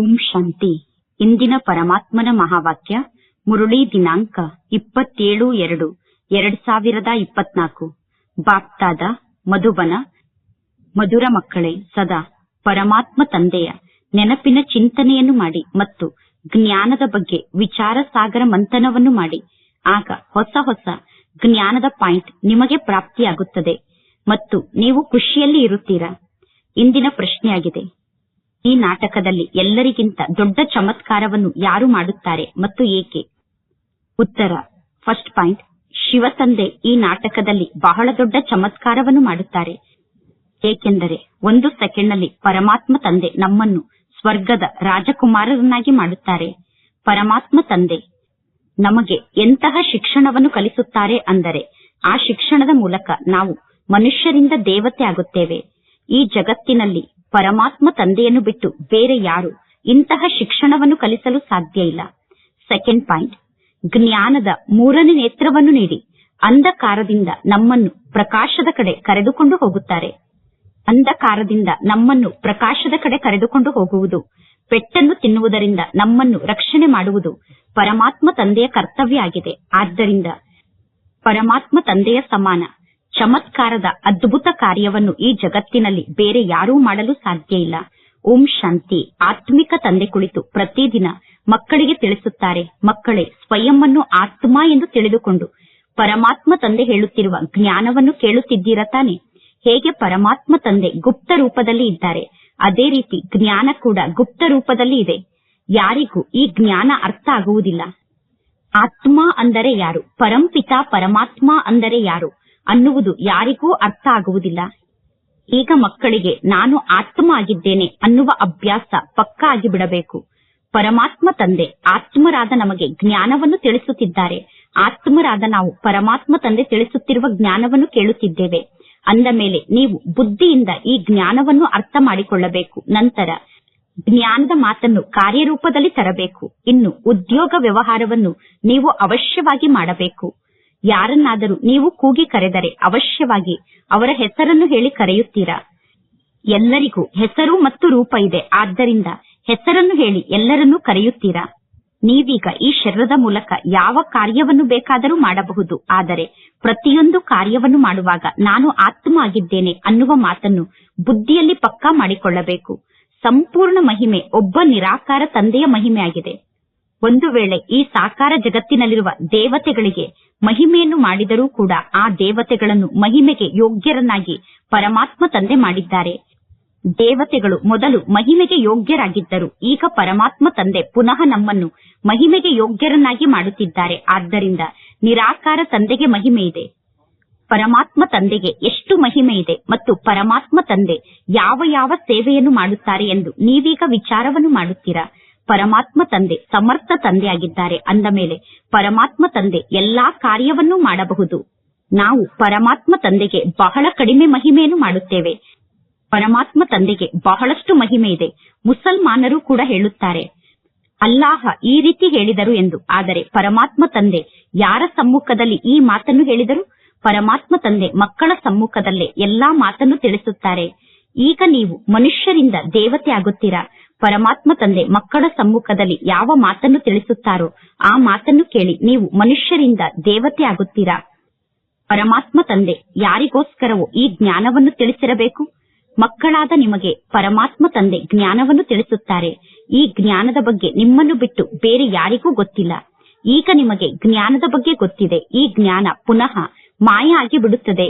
ಓಂ ಶಾಂತಿ. ಇಂದಿನ ಪರಮಾತ್ಮನ ಮಹಾವಾಕ್ಯ, ಮುರುಳಿ ದಿನಾಂಕ ಇಪ್ಪತ್ತೇಳು ಎರಡು, ಎರಡ್ ಸಾವಿರದ ಇಪ್ಪತ್ನಾಲ್ಕು. ಬಾಪ್ತಾದ, ಮಧುಬನ, ಮಧುರ ಮಕ್ಕಳೇ, ಸದಾ ಪರಮಾತ್ಮ ತಂದೆಯ ನೆನಪಿನ ಚಿಂತನೆಯನ್ನು ಮಾಡಿ ಮತ್ತು ಜ್ಞಾನದ ಬಗ್ಗೆ ವಿಚಾರ ಸಾಗರ ಮಂಥನವನ್ನು ಮಾಡಿ. ಆಗ ಹೊಸ ಹೊಸ ಜ್ಞಾನದ ಪಾಯಿಂಟ್ ನಿಮಗೆ ಪ್ರಾಪ್ತಿಯಾಗುತ್ತದೆ ಮತ್ತು ನೀವು ಖುಷಿಯಲ್ಲಿ ಇರುತ್ತೀರಾ? ಇಂದಿನ ಪ್ರಶ್ನೆಯಾಗಿದೆ. ಈ ನಾಟಕದಲ್ಲಿ ಎಲ್ಲರಿಗಿಂತ ದೊಡ್ಡ ಚಮತ್ಕಾರವನ್ನು ಯಾರು ಮಾಡುತ್ತಾರೆ ಮತ್ತು ಏಕೆ? ಉತ್ತರ. ಫಸ್ಟ್ ಪಾಯಿಂಟ್ ಶಿವತಂದೆ ಈ ನಾಟಕದಲ್ಲಿ ಬಹಳ ದೊಡ್ಡ ಚಮತ್ಕಾರವನ್ನು ಮಾಡುತ್ತಾರೆ. ಏಕೆಂದರೆ ಒಂದು ಸೆಕೆಂಡ್ನಲ್ಲಿ ಪರಮಾತ್ಮ ತಂದೆ ನಮ್ಮನ್ನು ಸ್ವರ್ಗದ ರಾಜಕುಮಾರರನ್ನಾಗಿ ಮಾಡುತ್ತಾರೆ. ಪರಮಾತ್ಮ ತಂದೆ ನಮಗೆ ಎಂತಹ ಶಿಕ್ಷಣವನ್ನು ಕಲಿಸುತ್ತಾರೆ ಅಂದರೆ ಆ ಶಿಕ್ಷಣದ ಮೂಲಕ ನಾವು ಮನುಷ್ಯರಿಂದ ದೇವತೆ ಆಗುತ್ತೇವೆ. ಈ ಜಗತ್ತಿನಲ್ಲಿ ಪರಮಾತ್ಮ ತಂದೆಯನ್ನು ಬಿಟ್ಟು ಬೇರೆ ಯಾರು ಇಂತಹ ಶಿಕ್ಷಣವನ್ನು ಕಲಿಸಲು ಸಾಧ್ಯ ಇಲ್ಲ. ಸೆಕೆಂಡ್ ಪಾಯಿಂಟ್ ಜ್ಞಾನದ ಮೂರನೇ ನೇತ್ರವನ್ನು ನೀಡಿ ಅಂಧಕಾರದಿಂದ ನಮ್ಮನ್ನು ಪ್ರಕಾಶದ ಕಡೆ ಕರೆದುಕೊಂಡು ಹೋಗುತ್ತಾರೆ. ಅಂಧಕಾರದಿಂದ ನಮ್ಮನ್ನು ಪ್ರಕಾಶದ ಕಡೆ ಕರೆದುಕೊಂಡು ಹೋಗುವುದು, ಪೆಟ್ಟನ್ನು ತಿನ್ನುವುದರಿಂದ ನಮ್ಮನ್ನು ರಕ್ಷಣೆ ಮಾಡುವುದು ಪರಮಾತ್ಮ ತಂದೆಯ ಕರ್ತವ್ಯ ಆಗಿದೆ. ಆದ್ದರಿಂದ ಪರಮಾತ್ಮ ತಂದೆಯ ಸಮಾನ. ಚಮತ್ಕಾರದ ಅದ್ಭುತ ಕಾರ್ಯವನ್ನು ಈ ಜಗತ್ತಿನಲ್ಲಿ ಬೇರೆ ಯಾರೂ ಮಾಡಲು ಸಾಧ್ಯ ಇಲ್ಲ. ಓಂ ಶಾಂತಿ. ಆತ್ಮಿಕ ತಂದೆ ಕುಳಿತು ಪ್ರತಿದಿನ ಮಕ್ಕಳಿಗೆ ತಿಳಿಸುತ್ತಾರೆ. ಮಕ್ಕಳೇ ಸ್ವಯಂವನ್ನು ಆತ್ಮ ಎಂದು ತಿಳಿದುಕೊಂಡು ಪರಮಾತ್ಮ ತಂದೆ ಹೇಳುತ್ತಿರುವ ಜ್ಞಾನವನ್ನು ಕೇಳುತ್ತಿದ್ದೀರ ತಾನೆ? ಹೇಗೆ ಪರಮಾತ್ಮ ತಂದೆ ಗುಪ್ತ ರೂಪದಲ್ಲಿ ಇದ್ದಾರೆ? ಅದೇ ರೀತಿ ಜ್ಞಾನ ಕೂಡ ಗುಪ್ತ ರೂಪದಲ್ಲಿ ಇದೆ. ಯಾರಿಗೂ ಈ ಜ್ಞಾನ ಅರ್ಥ ಆಗುವುದಿಲ್ಲ. ಆತ್ಮ ಅಂದರೆ ಯಾರು? ಪರಂಪಿತ ಪರಮಾತ್ಮ ಅಂದರೆ ಯಾರು? ಅನ್ನುವುದು ಯಾರಿಗೂ ಅರ್ಥ ಆಗುವುದಿಲ್ಲ. ಈಗ ಮಕ್ಕಳಿಗೆ ನಾನು ಆತ್ಮ ಆಗಿದ್ದೇನೆ ಅನ್ನುವ ಅಭ್ಯಾಸ ಪಕ್ಕಾ ಆಗಿಬಿಡಬೇಕು. ಪರಮಾತ್ಮ ತಂದೆ, ಆತ್ಮರಾದ ನಮಗೆ ಜ್ಞಾನವನ್ನು ತಿಳಿಸುತ್ತಿದ್ದಾರೆ. ಆತ್ಮರಾದ ನಾವು ಪರಮಾತ್ಮ ತಂದೆ ತಿಳಿಸುತ್ತಿರುವ ಜ್ಞಾನವನ್ನು ಕೇಳುತ್ತಿದ್ದೇವೆ. ಅಂದ ಮೇಲೆ ನೀವು ಬುದ್ಧಿಯಿಂದ ಈ ಜ್ಞಾನವನ್ನು ಅರ್ಥ ಮಾಡಿಕೊಳ್ಳಬೇಕು. ನಂತರ ಜ್ಞಾನದ ಮಾತನ್ನು ಕಾರ್ಯರೂಪದಲ್ಲಿ ತರಬೇಕು. ಇನ್ನು ಉದ್ಯೋಗ ವ್ಯವಹಾರವನ್ನು ನೀವು ಅವಶ್ಯವಾಗಿ ಮಾಡಬೇಕು. ಯಾರನ್ನಾದರೂ ನೀವು ಕೂಗಿ ಕರೆದರೆ ಅವಶ್ಯವಾಗಿ ಅವರ ಹೆಸರನ್ನು ಹೇಳಿ ಕರೆಯುತ್ತೀರಾ? ಎಲ್ಲರಿಗೂ ಹೆಸರು ಮತ್ತು ರೂಪ ಇದೆ. ಆದ್ದರಿಂದ ಹೆಸರನ್ನು ಹೇಳಿ ಎಲ್ಲರನ್ನೂ ಕರೆಯುತ್ತೀರಾ? ನೀವೀಗ ಈ ಶರೀರದ ಮೂಲಕ ಯಾವ ಕಾರ್ಯವನ್ನು ಬೇಕಾದರೂ ಮಾಡಬಹುದು. ಆದರೆ ಪ್ರತಿಯೊಂದು ಕಾರ್ಯವನ್ನು ಮಾಡುವಾಗ ನಾನು ಆತ್ಮ ಆಗಿದ್ದೇನೆ ಅನ್ನುವ ಮಾತನ್ನು ಬುದ್ಧಿಯಲ್ಲಿ ಪಕ್ಕಾ ಮಾಡಿಕೊಳ್ಳಬೇಕು. ಸಂಪೂರ್ಣ ಮಹಿಮೆ ಒಬ್ಬ ನಿರಾಕಾರ ತಂದೆಯ ಮಹಿಮೆ ಆಗಿದೆ ಒಂದು ವೇಳೆ ಈ ಸಾಕಾರ ಜಗತ್ತಿನಲ್ಲಿರುವ ದೇವತೆಗಳಿಗೆ ಮಹಿಮೆಯನ್ನು ಮಾಡಿದರೂ ಕೂಡ ಆ ದೇವತೆಗಳನ್ನು ಮಹಿಮೆಗೆ ಯೋಗ್ಯರನ್ನಾಗಿ ಪರಮಾತ್ಮ ತಂದೆ ಮಾಡಿದ್ದಾರೆ. ದೇವತೆಗಳು ಮೊದಲು ಮಹಿಮೆಗೆ ಯೋಗ್ಯರಾಗಿದ್ದರು. ಈಗ ಪರಮಾತ್ಮ ತಂದೆ ಪುನಃ ನಮ್ಮನ್ನು ಮಹಿಮೆಗೆ ಯೋಗ್ಯರನ್ನಾಗಿ ಮಾಡುತ್ತಿದ್ದಾರೆ. ಆದ್ದರಿಂದ ನಿರಾಕಾರ ತಂದೆಗೆ ಮಹಿಮೆ ಇದೆ. ಪರಮಾತ್ಮ ತಂದೆಗೆ ಎಷ್ಟು ಮಹಿಮೆ ಇದೆ ಮತ್ತು ಪರಮಾತ್ಮ ತಂದೆ ಯಾವ ಯಾವ ಸೇವೆಯನ್ನು ಮಾಡುತ್ತಾರೆ ಎಂದು ನೀವೀಗ ವಿಚಾರವನ್ನು ಮಾಡುತ್ತೀರಾ? ಪರಮಾತ್ಮ ತಂದೆ, ಸಮರ್ಥ ತಂದೆಯಾಗಿದ್ದಾರೆ ಅಂದ ಮೇಲೆ ಪರಮಾತ್ಮ ತಂದೆ ಎಲ್ಲಾ ಕಾರ್ಯವನ್ನೂ ಮಾಡಬಹುದು. ನಾವು ಪರಮಾತ್ಮ ತಂದೆಗೆ ಬಹಳ ಕಡಿಮೆ ಮಹಿಮೆಯನ್ನು ಮಾಡುತ್ತೇವೆ. ಪರಮಾತ್ಮ ತಂದೆಗೆ ಬಹಳಷ್ಟು ಮಹಿಮೆ ಇದೆ, ಮುಸಲ್ಮಾನರು ಕೂಡ ಹೇಳುತ್ತಾರೆ. ಅಲ್ಲಾಹ ಈ ರೀತಿ ಹೇಳಿದರು ಎಂದು, ಆದರೆ ಪರಮಾತ್ಮ ತಂದೆ ಯಾರ ಸಮ್ಮುಖದಲ್ಲಿ ಈ ಮಾತನ್ನು ಹೇಳಿದರು? ಪರಮಾತ್ಮ ತಂದೆ ಮಕ್ಕಳ ಸಮ್ಮುಖದಲ್ಲೇ ಎಲ್ಲಾ ಮಾತನ್ನು ತಿಳಿಸುತ್ತಾರೆ. ಈಗ ನೀವು ಮನುಷ್ಯರಿಂದ ದೇವತೆ ಆಗುತ್ತೀರಾ? ಪರಮಾತ್ಮ ತಂದೆ ಮಕ್ಕಳ ಸಮ್ಮುಖದಲ್ಲಿ ಯಾವ ಮಾತನ್ನು ತಿಳಿಸುತ್ತಾರೋ ಆ ಮಾತನ್ನು ಕೇಳಿ ನೀವು ಮನುಷ್ಯರಿಂದ ದೇವತೆ ಆಗುತ್ತೀರಾ? ಪರಮಾತ್ಮ ತಂದೆ, ಯಾರಿಗೋಸ್ಕರವೂ ಈ ಜ್ಞಾನವನ್ನು ತಿಳಿಸಿರಬೇಕು? ಮಕ್ಕಳಾದ ನಿಮಗೆ ಪರಮಾತ್ಮ ತಂದೆ ಜ್ಞಾನವನ್ನು ತಿಳಿಸುತ್ತಾರೆ. ಈ ಜ್ಞಾನದ ಬಗ್ಗೆ ನಿಮ್ಮನ್ನು ಬಿಟ್ಟು ಬೇರೆ ಯಾರಿಗೂ ಗೊತ್ತಿಲ್ಲ. ಈಗ ನಿಮಗೆ ಜ್ಞಾನದ ಬಗ್ಗೆ ಗೊತ್ತಿದೆ. ಈ ಜ್ಞಾನ ಪುನಃ ಮಾಯ ಆಗಿ ಬಿಡುತ್ತದೆ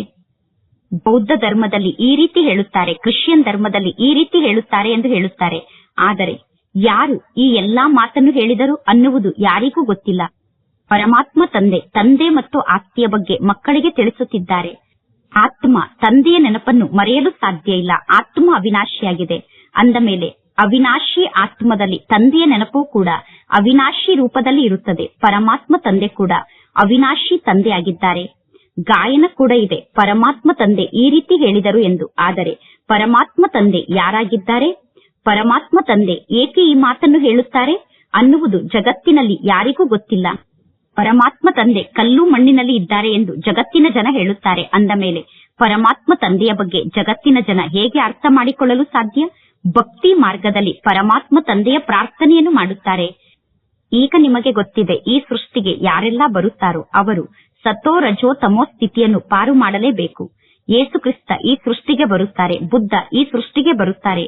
ಬೌದ್ಧ ಧರ್ಮದಲ್ಲಿ ಈ ರೀತಿ ಹೇಳುತ್ತಾರೆ, ಕ್ರಿಶ್ಚಿಯನ್ ಧರ್ಮದಲ್ಲಿ ಈ ರೀತಿ ಹೇಳುತ್ತಾರೆ ಎಂದು ಹೇಳುತ್ತಾರೆ. ಆದರೆ ಯಾರು ಈ ಎಲ್ಲಾ ಮಾತನ್ನು ಹೇಳಿದರು ಅನ್ನುವುದು ಯಾರಿಗೂ ಗೊತ್ತಿಲ್ಲ. ಪರಮಾತ್ಮ ತಂದೆ ತಂದೆ ಮತ್ತು ಆಸ್ತಿಯ ಬಗ್ಗೆ ಮಕ್ಕಳಿಗೆ ತಿಳಿಸುತ್ತಿದ್ದಾರೆ. ಆತ್ಮ ತಂದೆಯ ನೆನಪನ್ನು ಮರೆಯಲು ಸಾಧ್ಯ ಇಲ್ಲ. ಆತ್ಮ ಅವಿನಾಶಿಯಾಗಿದೆ. ಅಂದ ಮೇಲೆ, ಅವಿನಾಶಿ ಆತ್ಮದಲ್ಲಿ ತಂದೆಯ ನೆನಪು ಕೂಡ ಅವಿನಾಶಿ ರೂಪದಲ್ಲಿ ಇರುತ್ತದೆ. ಪರಮಾತ್ಮ ತಂದೆ ಕೂಡ ಅವಿನಾಶಿ ತಂದೆಯಾಗಿದ್ದಾರೆ ಗಾಯನ ಕೂಡ ಇದೆ. ಪರಮಾತ್ಮ ತಂದೆ ಈ ರೀತಿ ಹೇಳಿದರು ಎಂದು. ಆದರೆ ಪರಮಾತ್ಮ ತಂದೆ ಯಾರಾಗಿದ್ದಾರೆ? ಪರಮಾತ್ಮ ತಂದೆ ಏಕೆ ಈ ಮಾತನ್ನು ಹೇಳುತ್ತಾರೆ? ಅನ್ನುವುದು ಜಗತ್ತಿನಲ್ಲಿ ಯಾರಿಗೂ ಗೊತ್ತಿಲ್ಲ. ಪರಮಾತ್ಮ ತಂದೆ ಕಲ್ಲು ಮಣ್ಣಿನಲ್ಲಿ ಇದ್ದಾರೆ ಎಂದು ಜಗತ್ತಿನ ಜನ ಹೇಳುತ್ತಾರೆ. ಅಂದ ಮೇಲೆ, ಪರಮಾತ್ಮ ತಂದೆಯ ಬಗ್ಗೆ ಜಗತ್ತಿನ ಜನ ಹೇಗೆ ಅರ್ಥ ಮಾಡಿಕೊಳ್ಳಲು ಸಾಧ್ಯ? ಭಕ್ತಿ ಮಾರ್ಗದಲ್ಲಿ ಪರಮಾತ್ಮ ತಂದೆಯ ಪ್ರಾರ್ಥನೆಯನ್ನು ಮಾಡುತ್ತಾರೆ. ಈಗ ನಿಮಗೆ ಗೊತ್ತಿದೆ, ಈ ಸೃಷ್ಟಿಗೆ ಯಾರೆಲ್ಲ ಬರುತ್ತಾರೋ ಅವರು ಸತೋ ರಜೋ ತಮೋ ಸ್ಥಿತಿಯನ್ನು ಪಾರು ಮಾಡಲೇಬೇಕು. ಯೇಸು ಕ್ರಿಸ್ತ ಈ ಸೃಷ್ಟಿಗೆ ಬರುತ್ತಾರೆ, ಬುದ್ಧ ಈ ಸೃಷ್ಟಿಗೆ ಬರುತ್ತಾರೆ.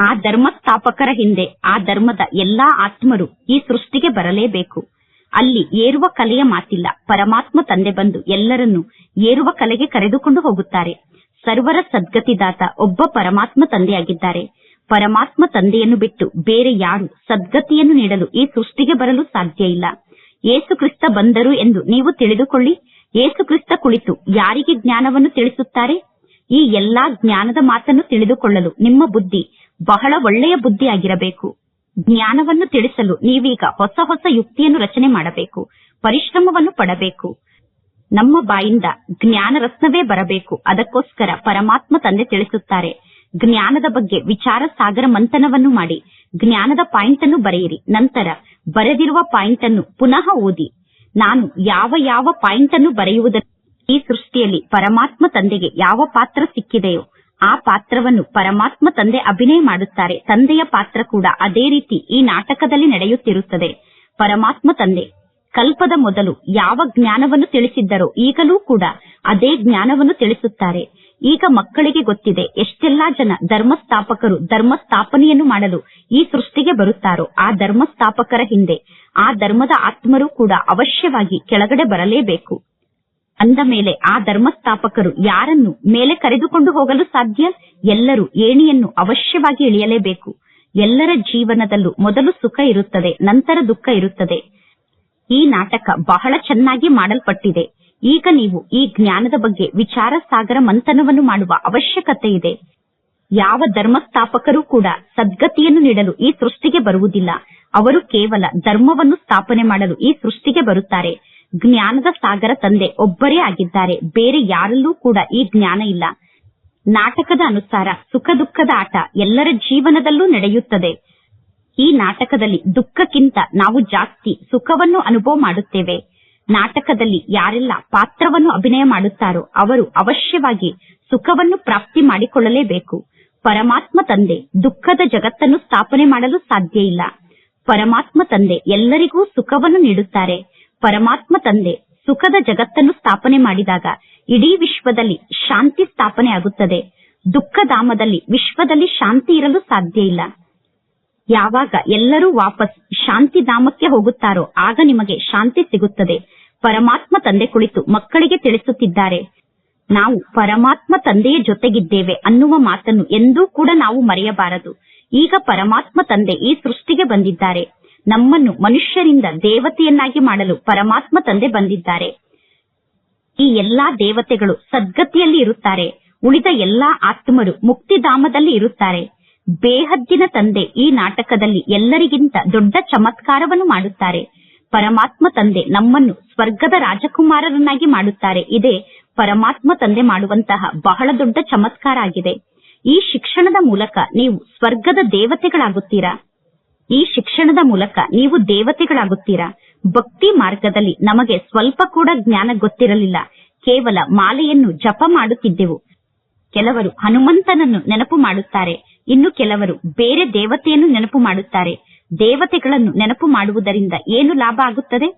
ಆ ಧರ್ಮ ಸ್ಥಾಪಕರ ಹಿಂದೆ ಆ ಧರ್ಮದ ಎಲ್ಲಾ ಆತ್ಮರು ಈ ಸೃಷ್ಟಿಗೆ ಬರಲೇಬೇಕು. ಅಲ್ಲಿ ಏರುವ ಕಲೆಯ ಮಾತಿಲ್ಲ. ಪರಮಾತ್ಮ ತಂದೆ ಬಂದು ಎಲ್ಲರನ್ನೂ ಏರುವ ಕಲೆಗೆ ಕರೆದುಕೊಂಡು ಹೋಗುತ್ತಾರೆ. ಸರ್ವರ ಸದ್ಗತಿದಾತ ಒಬ್ಬ ಪರಮಾತ್ಮ ತಂದೆಯಾಗಿದ್ದಾರೆ. ಪರಮಾತ್ಮ ತಂದೆಯನ್ನು ಬಿಟ್ಟು ಬೇರೆ ಯಾರು ಸದ್ಗತಿಯನ್ನು ನೀಡಲು ಈ ಸೃಷ್ಟಿಗೆ ಬರಲು ಸಾಧ್ಯ ಇಲ್ಲ. ಏಸು ಕ್ರಿಸ್ತ ಬಂದರು ಎಂದು ನೀವು ತಿಳಿದುಕೊಳ್ಳಿ. ಏಸು ಕ್ರಿಸ್ತ ಕುಳಿತು ಯಾರಿಗೆ ಜ್ಞಾನವನ್ನು ತಿಳಿಸುತ್ತಾರೆ? ಈ ಎಲ್ಲಾ ಜ್ಞಾನದ ಮಾತನ್ನು ತಿಳಿದುಕೊಳ್ಳಲು ನಿಮ್ಮ ಬುದ್ಧಿ ಬಹಳ ಒಳ್ಳೆಯ ಬುದ್ಧಿಯಾಗಿರಬೇಕು. ಜ್ಞಾನವನ್ನು ತಿಳಿಸಲು ನೀವೀಗ ಹೊಸ ಹೊಸ ಯುಕ್ತಿಯನ್ನು ರಚನೆ ಮಾಡಬೇಕು. ಪರಿಶ್ರಮವನ್ನು ಪಡಬೇಕು. ನಮ್ಮ ಬಾಯಿಂದ ಜ್ಞಾನ ರತ್ನವೇ ಬರಬೇಕು. ಅದಕ್ಕೋಸ್ಕರ ಪರಮಾತ್ಮ ತಂದೆ ತಿಳಿಸುತ್ತಾರೆ. ಜ್ಞಾನದ ಬಗ್ಗೆ ವಿಚಾರ ಸಾಗರ ಮಂಥನವನ್ನು ಮಾಡಿ. ಜ್ಞಾನದ ಪಾಯಿಂಟ್ ಅನ್ನು ಬರೆಯಿರಿ. ನಂತರ ಬರೆದಿರುವ ಪಾಯಿಂಟ್ ಅನ್ನು ಪುನಃ ಓದಿ. ನಾನು ಯಾವ ಯಾವ ಪಾಯಿಂಟ್ ಅನ್ನು ಬರೆಯುವುದನ್ನು ಈ ಸೃಷ್ಟಿಯಲ್ಲಿ ಪರಮಾತ್ಮ ತಂದೆಗೆ ಯಾವ ಪಾತ್ರ ಸಿಕ್ಕಿದೆಯೋ ಆ ಪಾತ್ರವನ್ನು ಪರಮಾತ್ಮ ತಂದೆ ಅಭಿನಯ ಮಾಡುತ್ತಾರೆ. ತಂದೆಯ ಪಾತ್ರ ಕೂಡ ಅದೇ ರೀತಿ ಈ ನಾಟಕದಲ್ಲಿ ನಡೆಯುತ್ತಿರುತ್ತದೆ. ಪರಮಾತ್ಮ ತಂದೆ, ಕಲ್ಪದ ಮೊದಲು ಯಾವ ಜ್ಞಾನವನ್ನು ತಿಳಿಸಿದ್ದರೋ ಈಗಲೂ ಕೂಡ ಅದೇ ಜ್ಞಾನವನ್ನು ತಿಳಿಸುತ್ತಾರೆ. ಈಗ ಮಕ್ಕಳಿಗೆ ಗೊತ್ತಿದೆ ಎಷ್ಟೆಲ್ಲಾ ಜನ ಧರ್ಮಸ್ಥಾಪಕರು ಧರ್ಮಸ್ಥಾಪನೆಯನ್ನು ಮಾಡಲು ಈ ಸೃಷ್ಟಿಗೆ ಬರುತ್ತಾರೋ ಆ ಧರ್ಮಸ್ಥಾಪಕರ ಹಿಂದೆ ಆ ಧರ್ಮದ ಆತ್ಮರು ಕೂಡ ಅವಶ್ಯವಾಗಿ ಕೆಳಗಡೆ ಬರಲೇಬೇಕು. ಅಂದ ಮೇಲೆ ಆ ಧರ್ಮಸ್ಥಾಪಕರು ಯಾರನ್ನು ಮೇಲೆ ಕರೆದುಕೊಂಡು ಹೋಗಲು ಸಾಧ್ಯ? ಎಲ್ಲರೂ ಏಣಿಯನ್ನು ಅವಶ್ಯವಾಗಿ ಇಳಿಯಲೇಬೇಕು. ಎಲ್ಲರ ಜೀವನದಲ್ಲೂ ಮೊದಲು ಸುಖ ಇರುತ್ತದೆ, ನಂತರ ದುಃಖ ಇರುತ್ತದೆ. ಈ ನಾಟಕ ಬಹಳ ಚೆನ್ನಾಗಿ ಮಾಡಲ್ಪಟ್ಟಿದೆ. ಈಗ ನೀವು ಈ ಜ್ಞಾನದ ಬಗ್ಗೆ ವಿಚಾರ ಸಾಗರ ಮಂಥನವನ್ನು ಮಾಡುವ ಅವಶ್ಯಕತೆ ಇದೆ. ಯಾವ ಧರ್ಮಸ್ಥಾಪಕರು ಕೂಡ ಸದ್ಗತಿಯನ್ನು ನೀಡಲು ಈ ಸೃಷ್ಟಿಗೆ ಬರುವುದಿಲ್ಲ. ಅವರು ಕೇವಲ ಧರ್ಮವನ್ನು ಸ್ಥಾಪನೆ ಮಾಡಲು ಈ ಸೃಷ್ಟಿಗೆ ಬರುತ್ತಾರೆ. ಜ್ಞಾನದ ಸಾಗರ ತಂದೆ ಒಬ್ಬರೇ ಆಗಿದ್ದಾರೆ. ಬೇರೆ ಯಾರಲ್ಲೂ ಕೂಡ ಈ ಜ್ಞಾನ ಇಲ್ಲ. ನಾಟಕದ ಅನುಸಾರ ಸುಖ ದುಃಖದ ಆಟ ಎಲ್ಲರ ಜೀವನದಲ್ಲೂ ನಡೆಯುತ್ತದೆ. ಈ ನಾಟಕದಲ್ಲಿ ದುಃಖಕ್ಕಿಂತ ನಾವು ಜಾಸ್ತಿ ಸುಖವನ್ನು ಅನುಭವ ಮಾಡುತ್ತೇವೆ. ನಾಟಕದಲ್ಲಿ ಯಾರೆಲ್ಲ ಪಾತ್ರವನ್ನು ಅಭಿನಯ ಮಾಡುತ್ತಾರೋ ಅವರು ಅವಶ್ಯವಾಗಿ ಸುಖವನ್ನು ಪ್ರಾಪ್ತಿ ಮಾಡಿಕೊಳ್ಳಲೇಬೇಕು. ಪರಮಾತ್ಮ ತಂದೆ ದುಃಖದ ಜಗತ್ತನ್ನು ಸ್ಥಾಪನೆ ಮಾಡಲು ಸಾಧ್ಯ ಇಲ್ಲ. ಪರಮಾತ್ಮ ತಂದೆ ಎಲ್ಲರಿಗೂ ಸುಖವನ್ನು ನೀಡುತ್ತಾರೆ. ಪರಮಾತ್ಮ ತಂದೆ ಸುಖದ ಜಗತ್ತನ್ನು ಸ್ಥಾಪನೆ ಮಾಡಿದಾಗ ಇಡೀ ವಿಶ್ವದಲ್ಲಿ ಶಾಂತಿ ಸ್ಥಾಪನೆ ಆಗುತ್ತದೆ. ದುಃಖಧಾಮದಲ್ಲಿ ವಿಶ್ವದಲ್ಲಿ ಶಾಂತಿ ಇರಲು ಸಾಧ್ಯ ಇಲ್ಲ. ಯಾವಾಗ ಎಲ್ಲರೂ ವಾಪಸ್ ಶಾಂತಿಧಾಮಕ್ಕೆ ಹೋಗುತ್ತಾರೋ ಆಗ ನಿಮಗೆ ಶಾಂತಿ ಸಿಗುತ್ತದೆ. ಪರಮಾತ್ಮ ತಂದೆ ಕುಳಿತು ಮಕ್ಕಳಿಗೆ ತಿಳಿಸುತ್ತಿದ್ದಾರೆ. ನಾವು ಪರಮಾತ್ಮ ತಂದೆಯ ಜೊತೆಗಿದ್ದೇವೆ ಅನ್ನುವ ಮಾತನ್ನು ಎಂದೂ ಕೂಡ ನಾವು ಮರೆಯಬಾರದು. ಈಗ ಪರಮಾತ್ಮ ತಂದೆ ಈ ಸೃಷ್ಟಿಗೆ ಬಂದಿದ್ದಾರೆ. ನಮ್ಮನ್ನು ಮನುಷ್ಯರಿಂದ ದೇವತೆಯನ್ನಾಗಿ ಮಾಡಲು ಪರಮಾತ್ಮ ತಂದೆ ಬಂದಿದ್ದಾರೆ. ಈ ಎಲ್ಲಾ ದೇವತೆಗಳು ಸದ್ಗತಿಯಲ್ಲಿ ಇರುತ್ತಾರೆ. ಉಳಿದ ಎಲ್ಲಾ ಆತ್ಮರು ಮುಕ್ತಿಧಾಮದಲ್ಲಿ ಇರುತ್ತಾರೆ. ಬೇಹದ್ದಿನ ತಂದೆ ಈ ನಾಟಕದಲ್ಲಿ ಎಲ್ಲರಿಗಿಂತ ದೊಡ್ಡ ಚಮತ್ಕಾರವನ್ನು ಮಾಡುತ್ತಾರೆ. ಪರಮಾತ್ಮ ತಂದೆ ನಮ್ಮನ್ನು ಸ್ವರ್ಗದ ರಾಜಕುಮಾರರನ್ನಾಗಿ ಮಾಡುತ್ತಾರೆ. ಇದೇ ಪರಮಾತ್ಮ ತಂದೆ ಮಾಡುವಂತಹ ಬಹಳ ದೊಡ್ಡ ಚಮತ್ಕಾರ ಆಗಿದೆ. ಈ ಶಿಕ್ಷಣದ ಮೂಲಕ ನೀವು ಸ್ವರ್ಗದ ದೇವತೆಗಳಾಗುತ್ತೀರಾ? ಈ ಶಿಕ್ಷಣದ ಮೂಲಕ ನೀವು ದೇವತೆಗಳಾಗುತ್ತೀರಾ? ಭಕ್ತಿ ಮಾರ್ಗದಲ್ಲಿ ನಮಗೆ ಸ್ವಲ್ಪ ಕೂಡ ಜ್ಞಾನ ಗೊತ್ತಿರಲಿಲ್ಲ. ಕೇವಲ ಮಾಲೆಯನ್ನು ಜಪ ಮಾಡುತ್ತಿದ್ದೆವು. ಕೆಲವರು ಹನುಮಂತನನ್ನು ನೆನಪು ಮಾಡುತ್ತಾರೆ. ಇನ್ನು ಕೆಲವರು ಬೇರೆ ದೇವತೆಯನ್ನು ನೆನಪು ಮಾಡುತ್ತಾರೆ. ದೇವತೆಗಳನ್ನು ನೆನಪು ಮಾಡುವುದರಿಂದ ಏನು ಲಾಭ ಆಗುತ್ತದೆ?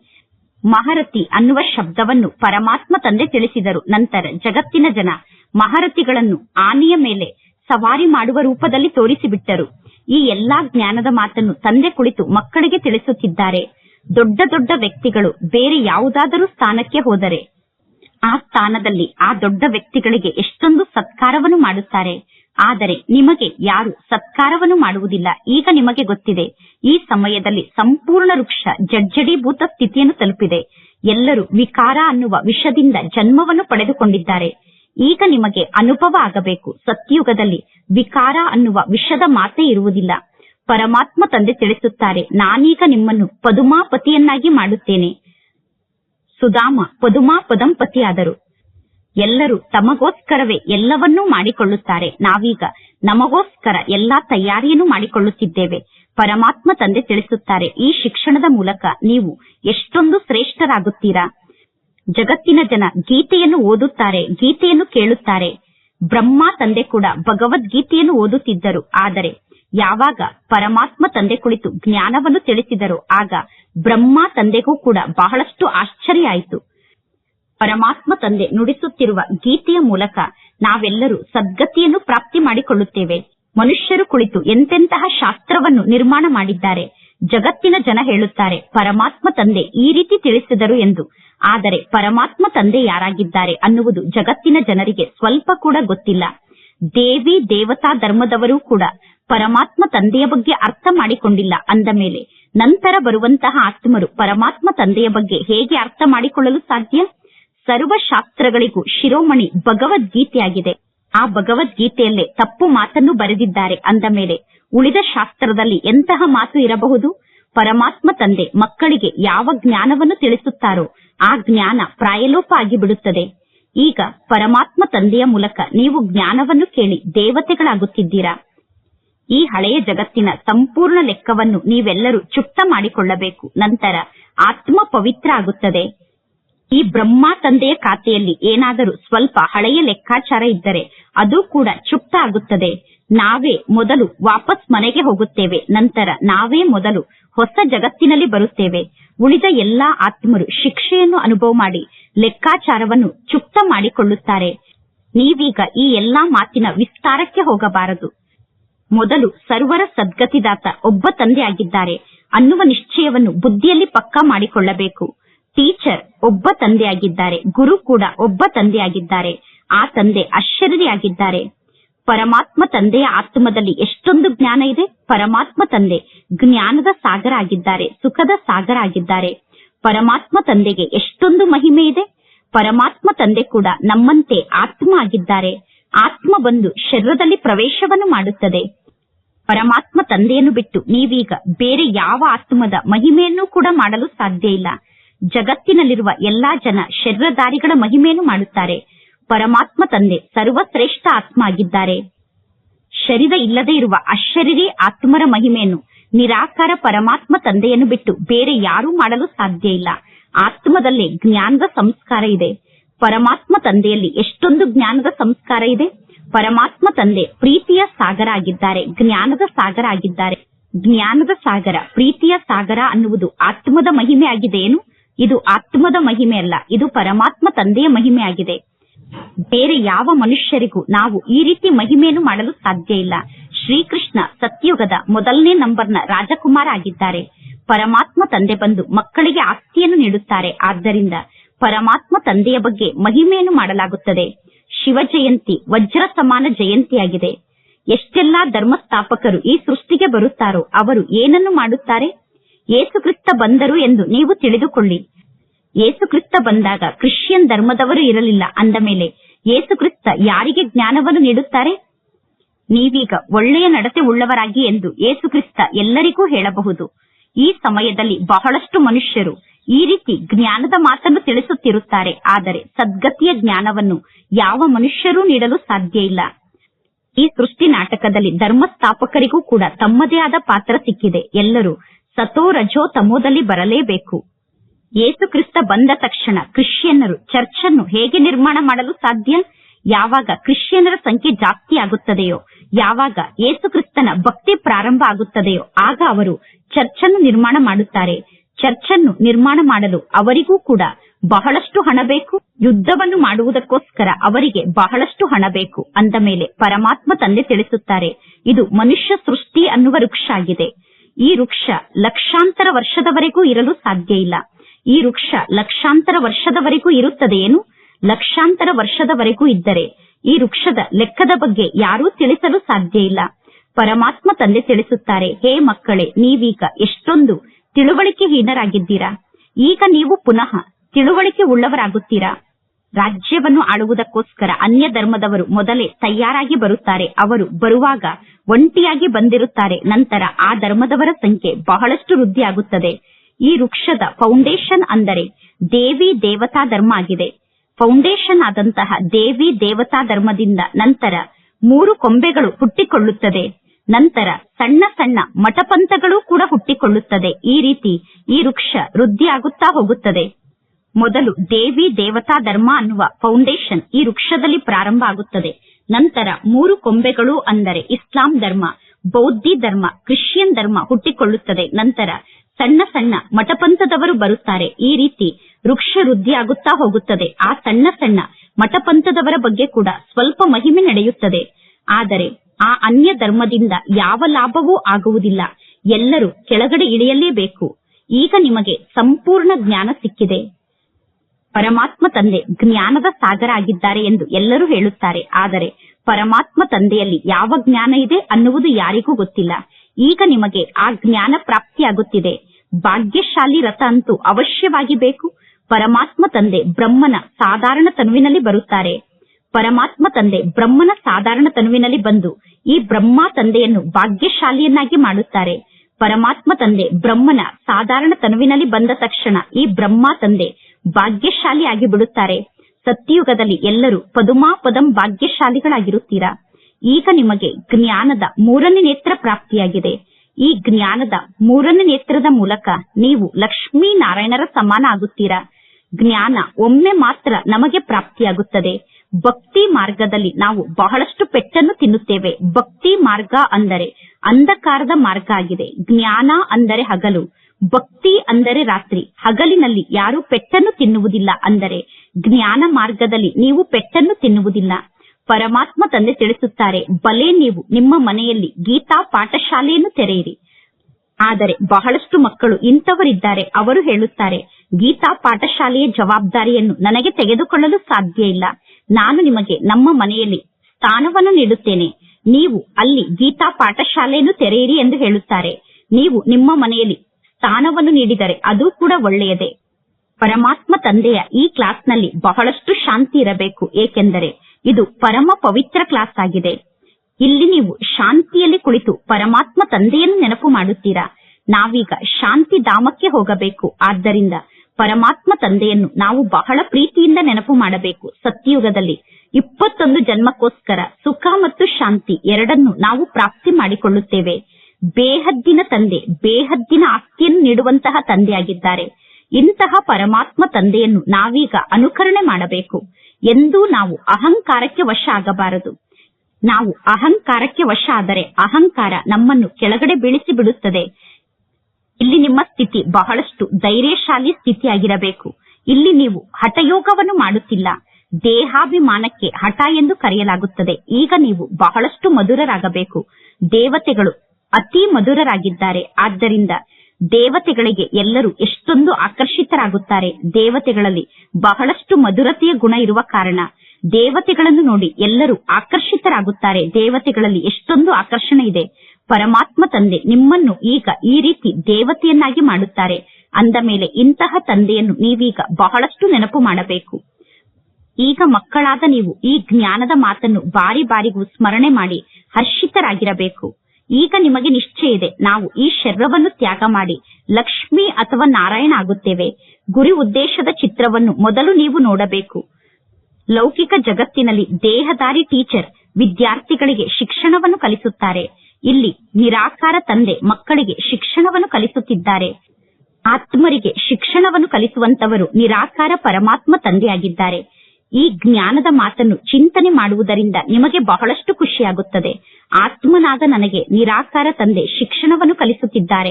ಮಹರತಿ ಅನ್ನುವ ಶಬ್ದವನ್ನು ಪರಮಾತ್ಮ ತಂದೆ ತಿಳಿಸಿದರು. ನಂತರ ಜಗತ್ತಿನ ಜನ ಮಹರತಿಗಳನ್ನು ಆನೆಯ ಮೇಲೆ ಸವಾರಿ ಮಾಡುವ ರೂಪದಲ್ಲಿ ತೋರಿಸಿಬಿಟ್ಟರು. ಈ ಎಲ್ಲಾ ಜ್ಞಾನದ ಮಾತನ್ನು ತಂದೆ ಕುಳಿತು ಮಕ್ಕಳಿಗೆ ತಿಳಿಸುತ್ತಿದ್ದಾರೆ. ದೊಡ್ಡ ದೊಡ್ಡ ವ್ಯಕ್ತಿಗಳು ಬೇರೆ ಯಾವುದಾದರೂ ಸ್ಥಾನಕ್ಕೆ ಹೋದರೆ ಆ ಸ್ಥಾನದಲ್ಲಿ ಆ ದೊಡ್ಡ ವ್ಯಕ್ತಿಗಳಿಗೆ ಎಷ್ಟೊಂದು ಸತ್ಕಾರವನ್ನು ಮಾಡುತ್ತಾರೆ. ಆದರೆ ನಿಮಗೆ ಯಾರು ಸತ್ಕಾರವನ್ನು ಮಾಡುವುದಿಲ್ಲ. ಈಗ ನಿಮಗೆ ಗೊತ್ತಿದೆ, ಈ ಸಮಯದಲ್ಲಿ ಸಂಪೂರ್ಣ ವೃಕ್ಷ ಜಡ್ಜಡೀಭೂತ ಸ್ಥಿತಿಯನ್ನು ತಲುಪಿದೆ. ಎಲ್ಲರೂ ವಿಕಾರ ಅನ್ನುವ ವಿಷದಿಂದ ಜನ್ಮವನ್ನು ಪಡೆದುಕೊಂಡಿದ್ದಾರೆ. ಈಗ ನಿಮಗೆ ಅನುಭವ ಆಗಬೇಕು. ಸತ್ಯುಗದಲ್ಲಿ ವಿಕಾರ ಅನ್ನುವ ವಿಷದ ಮಾತೇ ಇರುವುದಿಲ್ಲ. ಪರಮಾತ್ಮ ತಂದೆ ತಿಳಿಸುತ್ತಾರೆ, ನಾನೀಗ ನಿಮ್ಮನ್ನು ಪದುಮಾಪತಿಯನ್ನಾಗಿ ಮಾಡುತ್ತೇನೆ. ಸುಧಾಮ ಪದುಮಾಪದಂಪತಿಯಾದರು ಎಲ್ಲರೂ ತಮಗೋಸ್ಕರವೇ ಎಲ್ಲವನ್ನೂ ಮಾಡಿಕೊಳ್ಳುತ್ತಾರೆ. ನಾವೀಗ ನಮಗೋಸ್ಕರ ಎಲ್ಲಾ ತಯಾರಿಯನ್ನು ಮಾಡಿಕೊಳ್ಳುತ್ತಿದ್ದೇವೆ. ಪರಮಾತ್ಮ ತಂದೆ ತಿಳಿಸುತ್ತಾರೆ, ಈ ಶಿಕ್ಷಣದ ಮೂಲಕ ನೀವು ಎಷ್ಟೊಂದು ಶ್ರೇಷ್ಠರಾಗುತ್ತೀರಾ? ಜಗತ್ತಿನ ಜನ ಗೀತೆಯನ್ನು ಓದುತ್ತಾರೆ, ಗೀತೆಯನ್ನು ಕೇಳುತ್ತಾರೆ. ಬ್ರಹ್ಮ ತಂದೆ ಕೂಡ ಭಗವದ್ಗೀತೆಯನ್ನು ಓದುತ್ತಿದ್ದರು. ಆದರೆ ಯಾವಾಗ ಪರಮಾತ್ಮ ತಂದೆ ಕುಳಿತು ಜ್ಞಾನವನ್ನು ತಿಳಿಸಿದರು ಆಗ ಬ್ರಹ್ಮ ತಂದೆಗೂ ಕೂಡ ಬಹಳಷ್ಟು ಆಶ್ಚರ್ಯ ಆಯಿತು. ಪರಮಾತ್ಮ ತಂದೆ ನುಡಿಸುತ್ತಿರುವ ಗೀತೆಯ ಮೂಲಕ ನಾವೆಲ್ಲರೂ ಸದ್ಗತಿಯನ್ನು ಪ್ರಾಪ್ತಿ ಮಾಡಿಕೊಳ್ಳುತ್ತೇವೆ. ಮನುಷ್ಯರು ಕುಳಿತು ಎಂತೆಂತಹ ಶಾಸ್ತ್ರವನ್ನು ನಿರ್ಮಾಣ ಮಾಡಿದ್ದಾರೆ. ಜಗತ್ತಿನ ಜನ ಹೇಳುತ್ತಾರೆ, ಪರಮಾತ್ಮ ತಂದೆ ಈ ರೀತಿ ತಿಳಿಸಿದರು ಎಂದು. ಆದರೆ ಪರಮಾತ್ಮ ತಂದೆ ಯಾರಾಗಿದ್ದಾರೆ ಅನ್ನುವುದು ಜಗತ್ತಿನ ಜನರಿಗೆ ಸ್ವಲ್ಪ ಕೂಡ ಗೊತ್ತಿಲ್ಲ. ದೇವಿ ದೇವತಾ ಧರ್ಮದವರೂ ಕೂಡ ಪರಮಾತ್ಮ ತಂದೆಯ ಬಗ್ಗೆ ಅರ್ಥ ಮಾಡಿಕೊಂಡಿಲ್ಲ ಅಂದ ಮೇಲೆ, ನಂತರ ಬರುವಂತಹ ಆತ್ಮರು ಪರಮಾತ್ಮ ತಂದೆಯ ಬಗ್ಗೆ ಹೇಗೆ ಅರ್ಥ ಮಾಡಿಕೊಳ್ಳಲು ಸಾಧ್ಯ? ಸರ್ವ ಶಾಸ್ತ್ರಗಳಿಗೂ ಶಿರೋಮಣಿ ಭಗವದ್ಗೀತೆಯಾಗಿದೆ. ಆ ಭಗವದ್ಗೀತೆಯಲ್ಲೇ ತಪ್ಪು ಮಾತನ್ನು ಬರೆದಿದ್ದಾರೆ ಅಂದ ಮೇಲೆ ಉಳಿದ ಶಾಸ್ತ್ರದಲ್ಲಿ ಎಂತಹ ಮಾತು ಇರಬಹುದು? ಪರಮಾತ್ಮ ತಂದೆ ಮಕ್ಕಳಿಗೆ ಯಾವ ಜ್ಞಾನವನ್ನು ತಿಳಿಸುತ್ತಾರೋ ಆ ಜ್ಞಾನ ಪ್ರಾಯಲೋಪ ಆಗಿಬಿಡುತ್ತದೆ. ಈಗ ಪರಮಾತ್ಮ ತಂದೆಯ ಮೂಲಕ ನೀವು ಜ್ಞಾನವನ್ನು ಕೇಳಿ ದೇವತೆಗಳಾಗುತ್ತಿದ್ದೀರಾ? ಈ ಹಳೆಯ ಜಗತ್ತಿನ ಸಂಪೂರ್ಣ ಲೆಕ್ಕವನ್ನು ನೀವೆಲ್ಲರೂ ಚುಟ್ಟ ಮಾಡಿಕೊಳ್ಳಬೇಕು. ನಂತರ ಆತ್ಮ ಪವಿತ್ರ ಆಗುತ್ತದೆ. ಈ ಬ್ರಹ್ಮ ತಂದೆಯ ಖಾತೆಯಲ್ಲಿ ಏನಾದರೂ ಸ್ವಲ್ಪ ಹಳೆಯ ಲೆಕ್ಕಾಚಾರ ಇದ್ದರೆ ಅದು ಕೂಡ ಚುಪ್ತ ಆಗುತ್ತದೆ. ನಾವೇ ಮೊದಲು ವಾಪಸ್ ಮನೆಗೆ ಹೋಗುತ್ತೇವೆ, ನಂತರ ನಾವೇ ಮೊದಲು ಹೊಸ ಜಗತ್ತಿನಲ್ಲಿ ಬರುತ್ತೇವೆ. ಉಳಿದ ಎಲ್ಲಾ ಆತ್ಮರು ಶಿಕ್ಷೆಯನ್ನು ಅನುಭವ ಮಾಡಿ, ಲೆಕ್ಕಾಚಾರವನ್ನು ಚುಪ್ತ ಮಾಡಿಕೊಳ್ಳುತ್ತಾರೆ. ನೀವೀಗ ಈ ಎಲ್ಲಾ ಮಾತಿನ ವಿಸ್ತಾರಕ್ಕೆ ಹೋಗಬಾರದು. ಮೊದಲು ಸರ್ವರ ಸದ್ಗತಿದಾತ ಒಬ್ಬ ತಂದೆ ಆಗಿದ್ದಾರೆ ಅನ್ನುವ ನಿಶ್ಚಯವನ್ನು ಬುದ್ಧಿಯಲ್ಲಿ ಪಕ್ಕಾ ಮಾಡಿಕೊಳ್ಳಬೇಕು. ಟೀಚರ್ ಒಬ್ಬ ತಂದೆಯಾಗಿದ್ದಾರೆ, ಗುರು ಕೂಡ ಒಬ್ಬ ತಂದೆಯಾಗಿದ್ದಾರೆ, ಆ ತಂದೆ ಆಶ್ಚರ್ಯವಾಗಿದ್ದಾರೆ. ಪರಮಾತ್ಮ ತಂದೆಯ ಆತ್ಮದಲ್ಲಿ ಎಷ್ಟೊಂದು ಜ್ಞಾನ ಇದೆ. ಪರಮಾತ್ಮ ತಂದೆ ಜ್ಞಾನದ ಸಾಗರ ಆಗಿದ್ದಾರೆ, ಸುಖದ ಸಾಗರ ಆಗಿದ್ದಾರೆ. ಪರಮಾತ್ಮ ತಂದೆಗೆ ಎಷ್ಟೊಂದು ಮಹಿಮೆ ಇದೆ. ಪರಮಾತ್ಮ ತಂದೆ ಕೂಡ ನಮ್ಮಂತೆ ಆತ್ಮ ಆಗಿದ್ದಾರೆ. ಆತ್ಮ ಬಂದು ಶರೀರದಲ್ಲಿ ಪ್ರವೇಶವನ್ನು ಮಾಡುತ್ತದೆ. ಪರಮಾತ್ಮ ತಂದೆಯನ್ನು ಬಿಟ್ಟು ನೀವೀಗ ಬೇರೆ ಯಾವ ಆತ್ಮದ ಮಹಿಮೆಯನ್ನು ಕೂಡ ಮಾಡಲು ಸಾಧ್ಯ ಇಲ್ಲ. ಜಗತ್ತಿನಲ್ಲಿರುವ ಎಲ್ಲಾ ಜನ ಶರೀರಧಾರಿಗಳ ಮಹಿಮೆಯನ್ನು ಮಾಡುತ್ತಾರೆ. ಪರಮಾತ್ಮ ತಂದೆ, ಸರ್ವಶ್ರೇಷ್ಠ ಆತ್ಮ ಆಗಿದ್ದಾರೆ ಶರೀರ ಇಲ್ಲದೆ ಇರುವ ಅಶರೀರಿ ಆತ್ಮರ ಮಹಿಮೆಯನ್ನು ನಿರಾಕಾರ ಪರಮಾತ್ಮ ತಂದೆಯನ್ನು ಬಿಟ್ಟು ಬೇರೆ ಯಾರೂ ಮಾಡಲು ಸಾಧ್ಯ ಇಲ್ಲ. ಆತ್ಮದಲ್ಲೇ ಜ್ಞಾನದ ಸಂಸ್ಕಾರ ಇದೆ. ಪರಮಾತ್ಮ ತಂದೆಯಲ್ಲಿ ಎಷ್ಟೊಂದು ಜ್ಞಾನದ ಸಂಸ್ಕಾರ ಇದೆ. ಪರಮಾತ್ಮ ತಂದೆ ಪ್ರೀತಿಯ ಸಾಗರ ಆಗಿದ್ದಾರೆ ಜ್ಞಾನದ ಸಾಗರ ಆಗಿದ್ದಾರೆ. ಜ್ಞಾನದ ಸಾಗರ, ಪ್ರೀತಿಯ ಸಾಗರ ಅನ್ನುವುದು ಆತ್ಮದ ಮಹಿಮೆ ಆಗಿದೆ ಏನು ಇದು ಆತ್ಮದ ಮಹಿಮೆ ಅಲ್ಲ, ಇದು ಪರಮಾತ್ಮ ತಂದೆಯ ಮಹಿಮೆ ಆಗಿದೆ. ಬೇರೆ ಯಾವ ಮನುಷ್ಯರಿಗೂ ನಾವು ಈ ರೀತಿ ಮಹಿಮೆಯನ್ನು ಮಾಡಲು ಸಾಧ್ಯ ಇಲ್ಲ. ಶ್ರೀಕೃಷ್ಣ ಸತ್ಯುಗದ ಮೊದಲನೇ ನಂಬರ್ನ ರಾಜಕುಮಾರ ಆಗಿದ್ದಾರೆ. ಪರಮಾತ್ಮ ತಂದೆ ಬಂದು ಮಕ್ಕಳಿಗೆ ಆಸ್ತಿಯನ್ನು ನೀಡುತ್ತಾರೆ. ಆದ್ದರಿಂದ ಪರಮಾತ್ಮ ತಂದೆಯ ಬಗ್ಗೆ ಮಹಿಮೆಯನ್ನು ಮಾಡಲಾಗುತ್ತದೆ. ಶಿವ ಜಯಂತಿ ವಜ್ರ ಸಮಾನ ಜಯಂತಿಯಾಗಿದೆ. ಎಷ್ಟೆಲ್ಲಾ ಧರ್ಮಸ್ಥಾಪಕರು ಈ ಸೃಷ್ಟಿಗೆ ಬರುತ್ತಾರೋ, ಅವರು ಏನನ್ನು ಮಾಡುತ್ತಾರೆ? ಏಸುಕ್ರಿಸ್ತ ಬಂದರು ಎಂದು ನೀವು ತಿಳಿದುಕೊಳ್ಳಿ. ಏಸುಕ್ರಿಸ್ತ ಬಂದಾಗ ಕ್ರಿಶ್ಚಿಯನ್ ಧರ್ಮದವರು ಇರಲಿಲ್ಲ. ಅಂದ ಮೇಲೆ ಏಸುಕ್ರಿಸ್ತ ಯಾರಿಗೆ ಜ್ಞಾನವನ್ನು ನೀಡುತ್ತಾರೆ? ನೀವೀಗ ಒಳ್ಳೆಯ ನಡತೆ ಉಳ್ಳವರಾಗಿ ಎಂದು ಯೇಸುಕ್ರಿಸ್ತ ಎಲ್ಲರಿಗೂ ಹೇಳಬಹುದು. ಈ ಸಮಯದಲ್ಲಿ ಬಹಳಷ್ಟು ಮನುಷ್ಯರು ಈ ರೀತಿ ಜ್ಞಾನದ ಮಾತನ್ನು ತಿಳಿಸುತ್ತಿರುತ್ತಾರೆ. ಆದರೆ ಸದ್ಗತಿಯ ಜ್ಞಾನವನ್ನು ಯಾವ ಮನುಷ್ಯರೂ ನೀಡಲು ಸಾಧ್ಯ ಇಲ್ಲ. ಈ ಸೃಷ್ಟಿ ನಾಟಕದಲ್ಲಿ ಧರ್ಮಸ್ಥಾಪಕರಿಗೂ ಕೂಡ ತಮ್ಮದೇ ಆದ ಪಾತ್ರ ಸಿಕ್ಕಿದೆ. ಎಲ್ಲರೂ ಸತೋ ರಜೋ ತಮೋದಲ್ಲಿ ಬರಲೇಬೇಕು. ಯೇಸುಕ್ರಿಸ್ತ ಬಂದ ತಕ್ಷಣ ಕ್ರಿಶ್ಚಿಯನ್ನರು ಚರ್ಚ್ ಅನ್ನು ಹೇಗೆ ನಿರ್ಮಾಣ ಮಾಡಲು ಸಾಧ್ಯ? ಯಾವಾಗ ಕ್ರಿಶ್ಚಿಯನ್ನರ ಸಂಖ್ಯೆ ಜಾಸ್ತಿ ಆಗುತ್ತದೆಯೋ, ಯಾವಾಗ ಯೇಸುಕ್ರಿಸ್ತನ ಭಕ್ತಿ ಪ್ರಾರಂಭ ಆಗುತ್ತದೆಯೋ, ಆಗ ಅವರು ಚರ್ಚ್ ಅನ್ನು ನಿರ್ಮಾಣ ಮಾಡುತ್ತಾರೆ. ಚರ್ಚ್ ಅನ್ನು ನಿರ್ಮಾಣ ಮಾಡಲು ಅವರಿಗೂ ಕೂಡ ಬಹಳಷ್ಟು ಹಣ ಬೇಕು. ಯುದ್ಧವನ್ನು ಮಾಡುವುದಕ್ಕೋಸ್ಕರ ಅವರಿಗೆ ಬಹಳಷ್ಟು ಹಣ ಬೇಕು. ಅಂದ ಮೇಲೆ ಪರಮಾತ್ಮ ತಂದೆ ತಿಳಿಸುತ್ತಾರೆ, ಇದು ಮನುಷ್ಯ ಸೃಷ್ಟಿ ಅನ್ನುವ ವೃಕ್ಷ ಆಗಿದೆ. ಈ ವೃಕ್ಷ ಲಕ್ಷಾಂತರ ವರ್ಷದವರೆಗೂ ಇರಲು ಸಾಧ್ಯ ಇಲ್ಲ. ಈ ವೃಕ್ಷ ಲಕ್ಷಾಂತರ ವರ್ಷದವರೆಗೂ ಇರುತ್ತದೆ ಏನು ಲಕ್ಷಾಂತರ ವರ್ಷದವರೆಗೂ ಇದ್ದರೆ ಈ ವೃಕ್ಷದ ಲೆಕ್ಕದ ಬಗ್ಗೆ ಯಾರೂ ತಿಳಿಸಲು ಸಾಧ್ಯ ಇಲ್ಲ. ಪರಮಾತ್ಮ ತಂದೆ ತಿಳಿಸುತ್ತಾರೆ, ಹೇ ಮಕ್ಕಳೇ, ನೀವೀಗ ಎಷ್ಟೊಂದು ತಿಳುವಳಿಕೆಹೀನರಾಗಿದ್ದೀರಾ. ಈಗ ನೀವು ಪುನಃ ತಿಳುವಳಿಕೆ ಉಳ್ಳವರಾಗುತ್ತೀರಾ. ರಾಜ್ಯವನ್ನು ಆಳುವುದಕ್ಕೋಸ್ಕರ ಅನ್ಯ ಧರ್ಮದವರು ಮೊದಲೇ ತಯಾರಾಗಿ ಬರುತ್ತಾರೆ. ಅವರು ಬರುವಾಗ ಒಂಟಿಯಾಗಿ ಬಂದಿರುತ್ತಾರೆ. ನಂತರ ಆ ಧರ್ಮದವರ ಸಂಖ್ಯೆ ಬಹಳಷ್ಟು ವೃದ್ಧಿಯಾಗುತ್ತದೆ. ಈ ವೃಕ್ಷದ ಫೌಂಡೇಶನ್ ಅಂದರೆ ದೇವಿ ದೇವತಾ ಧರ್ಮ ಆಗಿದೆ. ಫೌಂಡೇಶನ್ ಆದಂತಹ ದೇವಿ ದೇವತಾ ಧರ್ಮದಿಂದ ನಂತರ ಮೂರು ಕೊಂಬೆಗಳು ಹುಟ್ಟಿಕೊಳ್ಳುತ್ತದೆ. ನಂತರ ಸಣ್ಣ ಸಣ್ಣ ಮಠಪಂಥಗಳು ಕೂಡ ಹುಟ್ಟಿಕೊಳ್ಳುತ್ತದೆ. ಈ ರೀತಿ ಈ ವೃಕ್ಷ ವೃದ್ಧಿಯಾಗುತ್ತಾ ಹೋಗುತ್ತದೆ. ಮೊದಲು ದೇವಿ ದೇವತಾ ಧರ್ಮ ಅನ್ನುವ ಫೌಂಡೇಶನ್ ಈ ವೃಕ್ಷದಲ್ಲಿ ಪ್ರಾರಂಭ ಆಗುತ್ತದೆ. ನಂತರ ಮೂರು ಕೊಂಬೆಗಳು ಅಂದರೆ ಇಸ್ಲಾಂ ಧರ್ಮ, ಬೌದ್ಧಿ ಧರ್ಮ, ಕ್ರಿಶ್ಚಿಯನ್ ಧರ್ಮ ಹುಟ್ಟಿಕೊಳ್ಳುತ್ತದೆ. ನಂತರ ಸಣ್ಣ ಸಣ್ಣ ಮಠಪಂಥದವರು ಬರುತ್ತಾರೆ. ಈ ರೀತಿ ವೃಕ್ಷ ವೃದ್ಧಿಯಾಗುತ್ತಾ ಹೋಗುತ್ತದೆ. ಆ ಸಣ್ಣ ಸಣ್ಣ ಮಠಪಂಥದವರ ಬಗ್ಗೆ ಕೂಡ ಸ್ವಲ್ಪ ಮಹಿಮೆ ನಡೆಯುತ್ತದೆ. ಆದರೆ ಆ ಅನ್ಯ ಧರ್ಮದಿಂದ ಯಾವ ಲಾಭವೂ ಆಗುವುದಿಲ್ಲ. ಎಲ್ಲರೂ ಕೆಳಗಡೆ ಇಳಿಯಲೇಬೇಕು. ಈಗ ನಿಮಗೆ ಸಂಪೂರ್ಣ ಜ್ಞಾನ ಸಿಕ್ಕಿದೆ. ಪರಮಾತ್ಮ ತಂದೆ ಜ್ಞಾನದ ಸಾಗರ ಆಗಿದ್ದಾರೆ ಎಂದು ಎಲ್ಲರೂ ಹೇಳುತ್ತಾರೆ. ಆದರೆ ಪರಮಾತ್ಮ ತಂದೆಯಲ್ಲಿ ಯಾವ ಜ್ಞಾನ ಇದೆ ಅನ್ನುವುದು ಯಾರಿಗೂ ಗೊತ್ತಿಲ್ಲ. ಈಗ ನಿಮಗೆ ಆ ಜ್ಞಾನ ಪ್ರಾಪ್ತಿಯಾಗುತ್ತಿದೆ. ಭಾಗ್ಯಶಾಲಿ ರಥ ಅಂತೂ ಅವಶ್ಯವಾಗಿ ಬೇಕು. ಪರಮಾತ್ಮ ತಂದೆ ಬ್ರಹ್ಮನ ಸಾಧಾರಣ ತನುವಿನಲ್ಲಿ ಬರುತ್ತಾರೆ. ಪರಮಾತ್ಮ ತಂದೆ ಬ್ರಹ್ಮನ ಸಾಧಾರಣ ತನುವಿನಲ್ಲಿ ಬಂದು ಈ ಬ್ರಹ್ಮ ತಂದೆಯನ್ನು ಭಾಗ್ಯಶಾಲಿಯನ್ನಾಗಿ ಮಾಡುತ್ತಾರೆ. ಪರಮಾತ್ಮ ತಂದೆ ಬ್ರಹ್ಮನ ಸಾಧಾರಣ ತನುವಿನಲ್ಲಿ ಬಂದ ತಕ್ಷಣ ಈ ಬ್ರಹ್ಮ ತಂದೆ ಭಾಗ್ಯಶಾಲಿ ಆಗಿ ಬಿಡುತ್ತಾರೆ. ಸತ್ಯಯುಗದಲ್ಲಿ ಎಲ್ಲರೂ ಪದುಮಾ ಪದಂ ಭಾಗ್ಯಶಾಲಿಗಳಾಗಿರುತ್ತೀರಾ? ಈಗ ನಿಮಗೆ ಜ್ಞಾನದ ಮೂರನೇ ನೇತ್ರ ಪ್ರಾಪ್ತಿಯಾಗಿದೆ. ಈ ಜ್ಞಾನದ ಮೂರನೇ ನೇತ್ರದ ಮೂಲಕ ನೀವು ಲಕ್ಷ್ಮೀ ನಾರಾಯಣರ ಸಮಾನ ಆಗುತ್ತೀರಾ? ಜ್ಞಾನ ಒಮ್ಮೆ ಮಾತ್ರ ನಮಗೆ ಪ್ರಾಪ್ತಿಯಾಗುತ್ತದೆ. ಭಕ್ತಿ ಮಾರ್ಗದಲ್ಲಿ ನಾವು ಬಹಳಷ್ಟು ಪೆಟ್ಟನ್ನು ತಿನ್ನುತ್ತೇವೆ. ಭಕ್ತಿ ಮಾರ್ಗ ಅಂದರೆ ಅಂಧಕಾರದ ಮಾರ್ಗ ಆಗಿದೆ. ಜ್ಞಾನ ಅಂದರೆ ಹಗಲು. ಭಕ್ತಿ ಅಂದರೆ ರಾತ್ರಿ. ಹಗಲಿನಲ್ಲಿ ಯಾರು ಪೆಟ್ಟನ್ನು ತಿನ್ನುವುದಿಲ್ಲ ಅಂದರೆ ಜ್ಞಾನ ಮಾರ್ಗದಲ್ಲಿ ನೀವು ಪೆಟ್ಟನ್ನು ತಿನ್ನುವುದಿಲ್ಲ. ಪರಮಾತ್ಮ ತಂದೆ ತಿಳಿಸುತ್ತಾರೆ, ಬಲೆ ನೀವು ನಿಮ್ಮ ಮನೆಯಲ್ಲಿ ಗೀತಾ ಪಾಠಶಾಲೆಯನ್ನು ತೆರೆಯಿರಿ. ಆದರೆ ಬಹಳಷ್ಟು ಮಕ್ಕಳು ಇಂಥವರಿದ್ದಾರೆ, ಅವರು ಹೇಳುತ್ತಾರೆ ಗೀತಾ ಪಾಠಶಾಲೆಯ ಜವಾಬ್ದಾರಿಯನ್ನು ನನಗೆ ತೆಗೆದುಕೊಳ್ಳಲು ಸಾಧ್ಯ ಇಲ್ಲ. ನಾನು ನಿಮಗೆ ನಮ್ಮ ಮನೆಯಲ್ಲಿ ಸ್ಥಾನವನ್ನು ನೀಡುತ್ತೇನೆ. ನೀವು ಅಲ್ಲಿ ಗೀತಾ ಪಾಠಶಾಲೆಯನ್ನು ತೆರೆಯಿರಿ ಎಂದು ಹೇಳುತ್ತಾರೆ. ನೀವು ನಿಮ್ಮ ಮನೆಯಲ್ಲಿ ಸ್ಥಾನವನ್ನು ನೀಡಿದರೆ ಅದು ಕೂಡ ಒಳ್ಳೆಯದೇ. ಪರಮಾತ್ಮ ತಂದೆಯ ಈ ಕ್ಲಾಸ್ನಲ್ಲಿ ಬಹಳಷ್ಟು ಶಾಂತಿ ಇರಬೇಕು, ಏಕೆಂದರೆ ಇದು ಪರಮ ಪವಿತ್ರ ಕ್ಲಾಸ್ ಆಗಿದೆ. ಇಲ್ಲಿ ನೀವು ಶಾಂತಿಯಲ್ಲಿ ಕುಳಿತು ಪರಮಾತ್ಮ ತಂದೆಯನ್ನು ನೆನಪು ಮಾಡುತ್ತೀರಾ? ನಾವೀಗ ಶಾಂತಿ ಧಾಮಕ್ಕೆ ಹೋಗಬೇಕು. ಆದ್ದರಿಂದ ಪರಮಾತ್ಮ ತಂದೆಯನ್ನು ನಾವು ಬಹಳ ಪ್ರೀತಿಯಿಂದ ನೆನಪು ಮಾಡಬೇಕು. ಸತ್ಯಯುಗದಲ್ಲಿ ಇಪ್ಪತ್ತೊಂದು ಜನ್ಮಕ್ಕೋಸ್ಕರ ಸುಖ ಮತ್ತು ಶಾಂತಿ ಎರಡನ್ನು ನಾವು ಪ್ರಾಪ್ತಿ ಮಾಡಿಕೊಳ್ಳುತ್ತೇವೆ. ಬೇಹದ್ದಿನ ತಂದೆ, ಬೇಹದ್ದಿನ ಆಸ್ತಿಯನ್ನು ನೀಡುವಂತಹ ತಂದೆಯಾಗಿದ್ದಾರೆ. ಇಂತಹ ಪರಮಾತ್ಮ ತಂದೆಯನ್ನು ನಾವೀಗ ಅನುಕರಣೆ ಮಾಡಬೇಕು. ಎಂದೂ ನಾವು ಅಹಂಕಾರಕ್ಕೆ ವಶ ಆಗಬಾರದು. ನಾವು ಅಹಂಕಾರಕ್ಕೆ ವಶ ಆದರೆ ಅಹಂಕಾರ ನಮ್ಮನ್ನು ಕೆಳಗಡೆ ಬೀಳಿಸಿ ಬಿಡುತ್ತದೆ. ಇಲ್ಲಿ ನಿಮ್ಮ ಸ್ಥಿತಿ ಬಹಳಷ್ಟು ಧೈರ್ಯಶಾಲಿ ಸ್ಥಿತಿಯಾಗಿರಬೇಕು. ಇಲ್ಲಿ ನೀವು ಹಠಯೋಗವನ್ನು ಮಾಡುತ್ತಿಲ್ಲ. ದೇಹಾಭಿಮಾನಕ್ಕೆ ಹಠ ಎಂದು ಕರೆಯಲಾಗುತ್ತದೆ. ಈಗ ನೀವು ಬಹಳಷ್ಟು ಮಧುರರಾಗಬೇಕು. ದೇವತೆಗಳು ಅತಿ ಮಧುರರಾಗಿದ್ದಾರೆ. ಆದ್ದರಿಂದ ದೇವತೆಗಳಿಗೆ ಎಲ್ಲರೂ ಎಷ್ಟೊಂದು ಆಕರ್ಷಿತರಾಗುತ್ತಾರೆ. ದೇವತೆಗಳಲ್ಲಿ ಬಹಳಷ್ಟು ಮಧುರತೆಯ ಗುಣ ಇರುವ ಕಾರಣ ದೇವತೆಗಳನ್ನು ನೋಡಿ ಎಲ್ಲರೂ ಆಕರ್ಷಿತರಾಗುತ್ತಾರೆ. ದೇವತೆಗಳಲ್ಲಿ ಎಷ್ಟೊಂದು ಆಕರ್ಷಣೆ ಇದೆ. ಪರಮಾತ್ಮ ತಂದೆ ನಿಮ್ಮನ್ನು ಈಗ ಈ ರೀತಿ ದೇವತೆಯನ್ನಾಗಿ ಮಾಡುತ್ತಾರೆ. ಅಂದ ಮೇಲೆ ಇಂತಹ ತಂದೆಯನ್ನು ನೀವೀಗ ಬಹಳಷ್ಟು ನೆನಪು ಮಾಡಬೇಕು. ಈಗ ಮಕ್ಕಳಾದ ನೀವು ಈ ಜ್ಞಾನದ ಮಾತನ್ನು ಬಾರಿ ಬಾರಿಗೂ ಸ್ಮರಣೆ ಮಾಡಿ ಹರ್ಷಿತರಾಗಿರಬೇಕು. ಈಗ ನಿಮಗೆ ನಿಶ್ಚಯ ಇದೆ, ನಾವು ಈ ಶರೀರವನ್ನು ತ್ಯಾಗ ಮಾಡಿ ಲಕ್ಷ್ಮಿ ಅಥವಾ ನಾರಾಯಣ ಆಗುತ್ತೇವೆ. ಗುರಿ ಉದ್ದೇಶದ ಚಿತ್ರವನ್ನು ಮೊದಲು ನೀವು ನೋಡಬೇಕು. ಲೌಕಿಕ ಜಗತ್ತಿನಲ್ಲಿ ದೇಹದಾರಿ ಟೀಚರ್ ವಿದ್ಯಾರ್ಥಿಗಳಿಗೆ ಶಿಕ್ಷಣವನ್ನು ಕಲಿಸುತ್ತಾರೆ. ಇಲ್ಲಿ ನಿರಾಕಾರ ತಂದೆ ಮಕ್ಕಳಿಗೆ ಶಿಕ್ಷಣವನ್ನು ಕಲಿಸುತ್ತಿದ್ದಾರೆ. ಆತ್ಮರಿಗೆ ಶಿಕ್ಷಣವನ್ನು ಕಲಿಸುವಂತವರು ನಿರಾಕಾರ ಪರಮಾತ್ಮ ತಂದೆಯಾಗಿದ್ದಾರೆ. ಈ ಜ್ಞಾನದ ಮಾತನ್ನು ಚಿಂತನೆ ಮಾಡುವುದರಿಂದ ನಿಮಗೆ ಬಹಳಷ್ಟು ಖುಷಿಯಾಗುತ್ತದೆ. ಆತ್ಮನಾದ ನನಗೆ ನಿರಾಕಾರ ತಂದೆ ಶಿಕ್ಷಣವನ್ನು ಕಲಿಸುತ್ತಿದ್ದಾರೆ.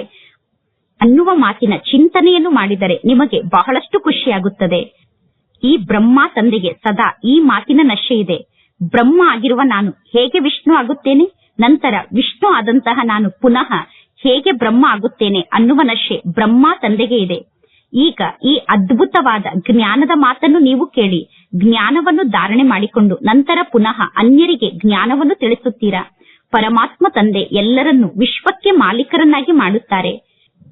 ಅನ್ನುವ ಮಾತಿನ ಚಿಂತನೆಯನ್ನು ಮಾಡಿದರೆ ನಿಮಗೆ ಬಹಳಷ್ಟು ಖುಷಿಯಾಗುತ್ತದೆ. ಈ ಬ್ರಹ್ಮ ತಂದೆಗೆ ಸದಾ ಈ ಮಾತಿನ ನಶೆ ಇದೆ ಬ್ರಹ್ಮ ಆಗಿರುವ ನಾನು ಹೇಗೆ ವಿಷ್ಣು ಆಗುತ್ತೇನೆ? ನಂತರ ವಿಷ್ಣು ಆದಂತಹ ನಾನು ಪುನಃ ಹೇಗೆ ಬ್ರಹ್ಮ ಆಗುತ್ತೇನೆ ಅನ್ನುವ ನಶೆ ಬ್ರಹ್ಮ ತಂದೆಗೆ ಇದೆ. ಈಗ ಈ ಅದ್ಭುತವಾದ ಜ್ಞಾನದ ಮಾತನ್ನು ನೀವು ಕೇಳಿ, ಜ್ಞಾನವನ್ನು ಧಾರಣೆ ಮಾಡಿಕೊಂಡು ನಂತರ ಪುನಃ ಅನ್ಯರಿಗೆ ಜ್ಞಾನವನ್ನು ತಿಳಿಸುತ್ತೀರಾ? ಪರಮಾತ್ಮ ತಂದೆ ಎಲ್ಲರನ್ನೂ ವಿಶ್ವಕ್ಕೆ ಮಾಲೀಕರನ್ನಾಗಿ ಮಾಡುತ್ತಾರೆ.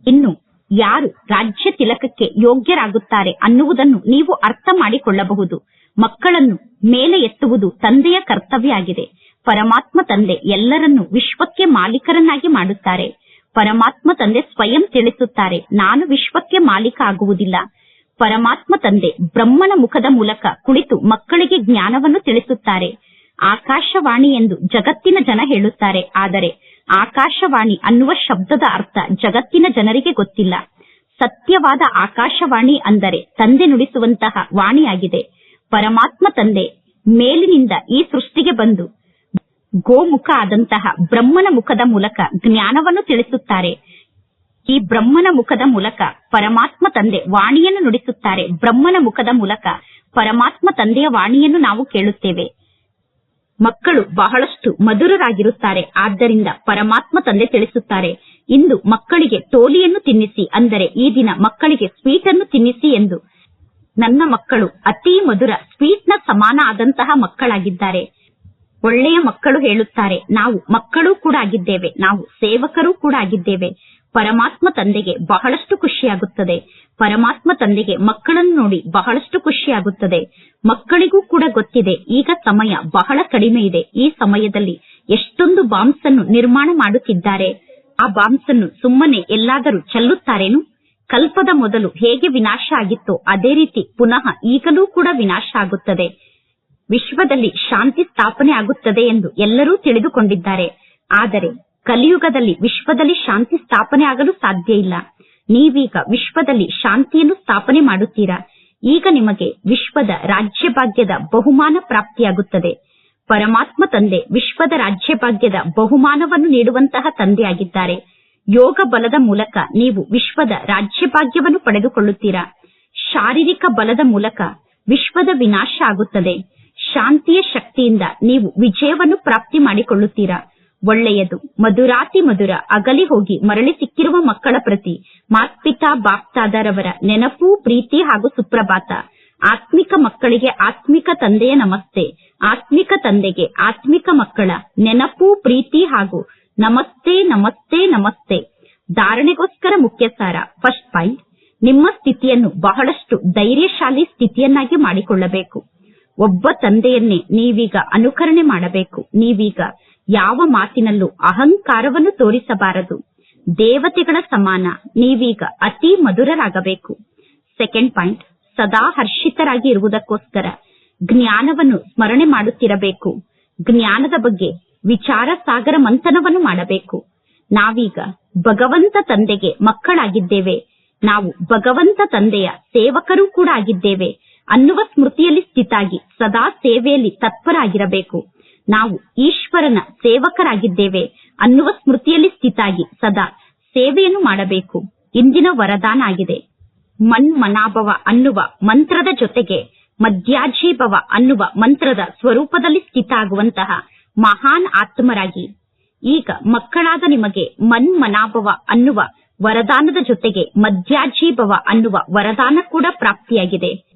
ಇನ್ನು ಯಾರು ರಾಜ್ಯ ತಿಲಕಕ್ಕೆ ಯೋಗ್ಯರಾಗುತ್ತಾರೆ ಅನ್ನುವುದನ್ನು ನೀವು ಅರ್ಥ ಮಾಡಿಕೊಳ್ಳಬಹುದು. ಮಕ್ಕಳನ್ನು ಮೇಲೆ ಎತ್ತುವುದು ತಂದೆಯ ಕರ್ತವ್ಯ ಆಗಿದೆ. ಪರಮಾತ್ಮ ತಂದೆ ಎಲ್ಲರನ್ನು ವಿಶ್ವಕ್ಕೆ ಮಾಲೀಕರನ್ನಾಗಿ ಮಾಡುತ್ತಾರೆ. ಪರಮಾತ್ಮ ತಂದೆ ಸ್ವಯಂ ತಿಳಿಸುತ್ತಾರೆ, ನಾನು ವಿಶ್ವಕ್ಕೆ ಮಾಲೀಕ ಆಗುವುದಿಲ್ಲ. ಪರಮಾತ್ಮ ತಂದೆ ಬ್ರಹ್ಮನ ಮುಖದ ಮೂಲಕ ಕುಳಿತು ಮಕ್ಕಳಿಗೆ ಜ್ಞಾನವನ್ನು ತಿಳಿಸುತ್ತಾರೆ. ಆಕಾಶವಾಣಿ ಎಂದು ಜಗತ್ತಿನ ಜನ ಹೇಳುತ್ತಾರೆ, ಆದರೆ ಆಕಾಶವಾಣಿ ಅನ್ನುವ ಶಬ್ದದ ಅರ್ಥ ಜಗತ್ತಿನ ಜನರಿಗೆ ಗೊತ್ತಿಲ್ಲ. ಸತ್ಯವಾದ ಆಕಾಶವಾಣಿ ಅಂದರೆ ತಂದೆ ನುಡಿಸುವಂತಹ ವಾಣಿಯಾಗಿದೆ. ಪರಮಾತ್ಮ ತಂದೆ ಮೇಲಿನಿಂದ ಈ ಸೃಷ್ಟಿಗೆ ಬಂದು ಗೋಮುಖ ಆದಂತಹ ಬ್ರಹ್ಮನ ಮುಖದ ಮೂಲಕ ಜ್ಞಾನವನ್ನು ತಿಳಿಸುತ್ತಾರೆ. ಈ ಬ್ರಹ್ಮನ ಮುಖದ ಮೂಲಕ ಪರಮಾತ್ಮ ತಂದೆ ವಾಣಿಯನ್ನು ನುಡಿಸುತ್ತಾರೆ. ಬ್ರಹ್ಮನ ಮುಖದ ಮೂಲಕ ಪರಮಾತ್ಮ ತಂದೆಯ ವಾಣಿಯನ್ನು ನಾವು ಕೇಳುತ್ತೇವೆ. ಮಕ್ಕಳು ಬಹಳಷ್ಟು ಮಧುರರಾಗಿರುತ್ತಾರೆ. ಆದ್ದರಿಂದ ಪರಮಾತ್ಮ ತಂದೆ ತಿಳಿಸುತ್ತಾರೆ, ಇಂದು ಮಕ್ಕಳಿಗೆ ಟೋಲಿಯನ್ನು ತಿನ್ನಿಸಿ, ಅಂದರೆ ಈ ದಿನ ಮಕ್ಕಳಿಗೆ ಸ್ವೀಟ್ ಅನ್ನು ತಿನ್ನಿಸಿ ಎಂದು. ನನ್ನ ಮಕ್ಕಳು ಅತಿ ಮಧುರ ಸ್ವೀಟ್ನ ಸಮಾನ ಆದಂತಹ ಮಕ್ಕಳಾಗಿದ್ದಾರೆ. ಒಳ್ಳೆಯ ಮಕ್ಕಳು ಹೇಳುತ್ತಾರೆ, ನಾವು ಮಕ್ಕಳು ಕೂಡ ಆಗಿದ್ದೇವೆ, ನಾವು ಸೇವಕರು ಕೂಡ ಆಗಿದ್ದೇವೆ. ಪರಮಾತ್ಮ ತಂದೆಗೆ ಬಹಳಷ್ಟು ಖುಷಿಯಾಗುತ್ತದೆ. ಪರಮಾತ್ಮ ತಂದೆಗೆ ಮಕ್ಕಳನ್ನು ನೋಡಿ ಬಹಳಷ್ಟು ಖುಷಿಯಾಗುತ್ತದೆ. ಮಕ್ಕಳಿಗೂ ಕೂಡ ಗೊತ್ತಿದೆ, ಈಗ ಸಮಯ ಬಹಳ ಕಡಿಮೆ ಇದೆ. ಈ ಸಮಯದಲ್ಲಿ ಎಷ್ಟೊಂದು ಬಾಂಬ್ಸ್ ಅನ್ನು ನಿರ್ಮಾಣ ಮಾಡುತ್ತಿದ್ದಾರೆ. ಆ ಬಾಂಬ್ಸ್ ಅನ್ನು ಸುಮ್ಮನೆ ಎಲ್ಲಾದರೂ ಚೆಲ್ಲುತ್ತಾರೇನು? ಕಲ್ಪದ ಮೊದಲು ಹೇಗೆ ವಿನಾಶ ಆಗಿತ್ತೋ ಅದೇ ರೀತಿ ಪುನಃ ಈಗಲೂ ಕೂಡ ವಿನಾಶ ಆಗುತ್ತದೆ. ವಿಶ್ವದಲ್ಲಿ ಶಾಂತಿ ಸ್ಥಾಪನೆ ಆಗುತ್ತದೆ ಎಂದು ಎಲ್ಲರೂ ತಿಳಿದುಕೊಂಡಿದ್ದಾರೆ. ಆದರೆ ಕಲಿಯುಗದಲ್ಲಿ ವಿಶ್ವದಲ್ಲಿ ಶಾಂತಿ ಸ್ಥಾಪನೆ ಆಗಲು ಸಾಧ್ಯ ಇಲ್ಲ. ನೀವೀಗ ವಿಶ್ವದಲ್ಲಿ ಶಾಂತಿಯನ್ನು ಸ್ಥಾಪನೆ ಮಾಡುತ್ತೀರಾ? ಈಗ ನಿಮಗೆ ವಿಶ್ವದ ರಾಜ್ಯಭಾಗ್ಯದ ಬಹುಮಾನ ಪ್ರಾಪ್ತಿಯಾಗುತ್ತದೆ. ಪರಮಾತ್ಮ ತಂದೆ ವಿಶ್ವದ ರಾಜ್ಯಭಾಗ್ಯದ ಬಹುಮಾನವನ್ನು ನೀಡುವಂತಹ ತಂದೆಯಾಗಿದ್ದಾರೆ. ಯೋಗ ಬಲದ ಮೂಲಕ ನೀವು ವಿಶ್ವದ ರಾಜ್ಯಭಾಗ್ಯವನ್ನು ಪಡೆದುಕೊಳ್ಳುತ್ತೀರಾ? ಶಾರೀರಿಕ ಬಲದ ಮೂಲಕ ವಿಶ್ವದ ವಿನಾಶ ಆಗುತ್ತದೆ. ಶಾಂತಿಯ ಶಕ್ತಿಯಿಂದ ನೀವು ವಿಜಯವನ್ನು ಪ್ರಾಪ್ತಿ ಮಾಡಿಕೊಳ್ಳುತ್ತೀರಾ? ಒಳ್ಳೆಯದು. ಮಧುರಾತಿ ಮಧುರ. ಅಗಲಿ ಹೋಗಿ ಮರಳಿ ಸಿಕ್ಕಿರುವ ಮಕ್ಕಳ ಪ್ರತಿ. ಮಾತ್ಪಿತಾ ಬಾಪ್ತಾದರವರ ನೆನಪು, ಪ್ರೀತಿ ಹಾಗೂ ಸುಪ್ರಭಾತ. ಆತ್ಮಿಕ ಮಕ್ಕಳಿಗೆ ಆತ್ಮಿಕ ತಂದೆಯ ನಮಸ್ತೆ. ಆತ್ಮಿಕ ತಂದೆಗೆ ಆತ್ಮಿಕ ಮಕ್ಕಳ ನೆನಪು, ಪ್ರೀತಿ ಹಾಗೂ ನಮಸ್ತೆ ನಮಸ್ತೆ ನಮಸ್ತೆ. ಧಾರಣೆಗೋಸ್ಕರ ಮುಖ್ಯ ಸಾರ ಫಸ್ಟ್ ಪಾಯಿಂಟ್. ನಿಮ್ಮ ಸ್ಥಿತಿಯನ್ನು ಬಹಳಷ್ಟು ಧೈರ್ಯಶಾಲಿ ಸ್ಥಿತಿಯನ್ನಾಗಿ ಮಾಡಿಕೊಳ್ಳಬೇಕು. ಒಬ್ಬ ತಂದೆಯನ್ನೇ ನೀವೀಗ ಅನುಕರಣೆ ಮಾಡಬೇಕು. ನೀವೀಗ ಯಾವ ಮಾತಿನಲ್ಲೂ ಅಹಂಕಾರವನ್ನು ತೋರಿಸಬಾರದು. ದೇವತೆಗಳ ಸಮಾನ, ನೀವೀಗ ಅತಿ ಮಧುರರಾಗಬೇಕು. ಸೆಕೆಂಡ್ ಪಾಯಿಂಟ್ ಸದಾ ಹರ್ಷಿತರಾಗಿ ಇರುವುದಕ್ಕೋಸ್ಕರ ಜ್ಞಾನವನ್ನು ಸ್ಮರಣೆ ಮಾಡುತ್ತಿರಬೇಕು. ಜ್ಞಾನದ ಬಗ್ಗೆ ವಿಚಾರ ಸಾಗರ ಮಂಥನವನ್ನು ಮಾಡಬೇಕು. ನಾವೀಗ ಭಗವಂತ ತಂದೆಗೆ ಮಕ್ಕಳಾಗಿದ್ದೇವೆ. ನಾವು ಭಗವಂತ ತಂದೆಯ ಸೇವಕರೂ ಕೂಡ ಆಗಿದ್ದೇವೆ. ಅನ್ನುವ ಸ್ಮೃತಿಯಲ್ಲಿ ಸ್ಥಿತಾಗಿ ಸದಾ ಸೇವೆಯಲ್ಲಿ ತತ್ಪರಾಗಿರಬೇಕು. ನಾವು ಈಶ್ವರನ ಸೇವಕರಾಗಿದ್ದೇವೆ ಅನ್ನುವ ಸ್ಮೃತಿಯಲ್ಲಿ ಸ್ಥಿತಾಗಿ ಸದಾ ಸೇವೆಯನ್ನು ಮಾಡಬೇಕು. ಇಂದಿನ ವರದಾನ ಆಗಿದೆ. ಮನ್ ಮನಾಭವ ಅನ್ನುವ ಮಂತ್ರದ ಜೊತೆಗೆ ಮಧ್ಯಾಜೀಭವ ಅನ್ನುವ ಮಂತ್ರದ ಸ್ವರೂಪದಲ್ಲಿ ಸ್ಥಿತ ಆಗುವಂತಹ ಮಹಾನ್ ಆತ್ಮರಾಗಿ. ಈಗ ಮಕ್ಕಳಾದ ನಿಮಗೆ ಮನ್ ಮನಾಭವ ಅನ್ನುವ ವರದಾನದ ಜೊತೆಗೆ ಮಧ್ಯಾಜೀಭವ ಅನ್ನುವ ವರದಾನ ಕೂಡ ಪ್ರಾಪ್ತಿಯಾಗಿದೆ.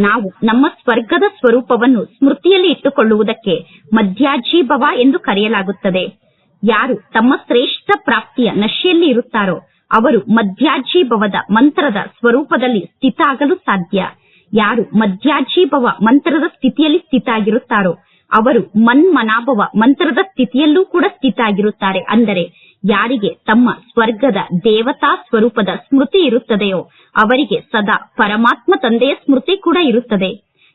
ನಾವು ನಮ್ಮ ಸ್ವರ್ಗದ ಸ್ವರೂಪವನ್ನು ಸ್ಮೃತಿಯಲ್ಲಿ ಇಟ್ಟುಕೊಳ್ಳುವುದಕ್ಕೆ ಮಧ್ಯಾಜೀಭವ ಎಂದು ಕರೆಯಲಾಗುತ್ತದೆ. ಯಾರು ತಮ್ಮ ಶ್ರೇಷ್ಠ ಪ್ರಾಪ್ತಿಯ ನಶೆಯಲ್ಲಿ ಇರುತ್ತಾರೋ ಅವರು ಮಧ್ಯಾಜೀಭವದ ಮಂತ್ರದ ಸ್ವರೂಪದಲ್ಲಿ ಸ್ಥಿತ ಆಗಲು ಸಾಧ್ಯ. ಯಾರು ಮಧ್ಯಾಜೀಭವ ಮಂತ್ರದ ಸ್ಥಿತಿಯಲ್ಲಿ ಸ್ಥಿತ ಆಗಿರುತ್ತಾರೋ ಅವರು ಮನ್ಮನಾಭವ ಮಂತ್ರದ ಸ್ಥಿತಿಯಲ್ಲೂ ಕೂಡ ಸ್ಥಿತ ಆಗಿರುತ್ತಾರೆ ಅಂದರೆ ಯಾರಿಗೆ ತಮ್ಮ ಸ್ವರ್ಗದ ದೇವತಾ ಸ್ವರೂಪದ ಸ್ಮೃತಿ ಇರುತ್ತದೆಯೋ ಅವರಿಗೆ ಸದಾ ಪರಮಾತ್ಮ ತಂದೆಯ ಸ್ಮೃತಿ ಕೂಡ ಇರುತ್ತದೆ.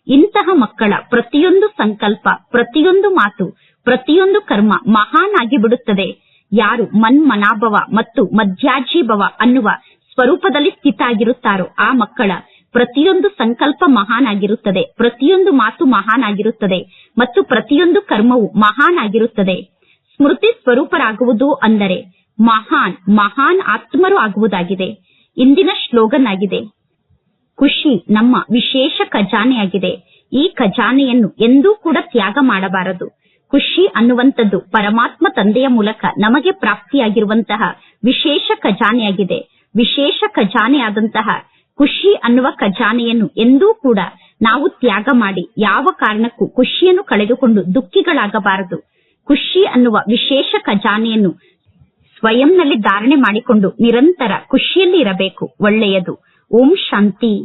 ಇಂತಹ ಮಕ್ಕಳ ಪ್ರತಿಯೊಂದು ಸಂಕಲ್ಪ, ಪ್ರತಿಯೊಂದು ಮಾತು, ಪ್ರತಿಯೊಂದು ಕರ್ಮ ಮಹಾನ್ ಆಗಿಬಿಡುತ್ತದೆ ಯಾರು ಮನ್ಮನಾಭವ ಮತ್ತು ಮಧ್ಯಾಜೀಭವ ಅನ್ನುವ ಸ್ವರೂಪದಲ್ಲಿ ಸ್ಥಿತ ಆಗಿರುತ್ತಾರೋ ಆ ಮಕ್ಕಳ ಪ್ರತಿಯೊಂದು ಸಂಕಲ್ಪ ಮಹಾನ್ ಆಗಿರುತ್ತದೆ ಪ್ರತಿಯೊಂದು ಮಾತು ಮಹಾನ್ ಆಗಿರುತ್ತದೆ ಮತ್ತು ಪ್ರತಿಯೊಂದು ಕರ್ಮವು ಮಹಾನ್ ಆಗಿರುತ್ತದೆ ಸ್ಮೃತಿ ಸ್ವರೂಪರಾಗುವುದು ಅಂದರೆ ಮಹಾನ್ ಮಹಾನ್ ಆತ್ಮರು ಆಗುವುದಾಗಿದೆ. ಇಂದಿನ ಶ್ಲೋಗನ್ ಆಗಿದೆ ಖುಷಿ ನಮ್ಮ ವಿಶೇಷ ಖಜಾನೆಯಾಗಿದೆ. ಈ ಖಜಾನೆಯನ್ನು ಎಂದೂ ಕೂಡ ತ್ಯಾಗ ಮಾಡಬಾರದು. ಖುಷಿ ಅನ್ನುವಂಥದ್ದು ಪರಮಾತ್ಮ ತಂದೆಯ ಮೂಲಕ ನಮಗೆ ಪ್ರಾಪ್ತಿಯಾಗಿರುವಂತಹ ವಿಶೇಷ ಖಜಾನೆಯಾಗಿದೆ. ವಿಶೇಷ ಖಜಾನೆಯಾದಂತಹ ಖುಷಿ ಅನ್ನುವ ಖಜಾನೆಯನ್ನು ಎಂದೂ ಕೂಡ ನಾವು ತ್ಯಾಗ ಮಾಡಿ ಯಾವ ಕಾರಣಕ್ಕೂ ಖುಷಿಯನ್ನು ಕಳೆದುಕೊಂಡು ದುಃಖಿಗಳಾಗಬಾರದು. ಖುಷಿ ಅನ್ನುವ ವಿಶೇಷ ಖಜಾನೆಯನ್ನು ಸ್ವಯಂನಲ್ಲಿ ಧಾರಣೆ ಮಾಡಿಕೊಂಡು ನಿರಂತರ ಖುಷಿಯಲ್ಲಿ ಇರಬೇಕು. ಒಳ್ಳೆಯದು. ಓಂ ಶಾಂತಿ.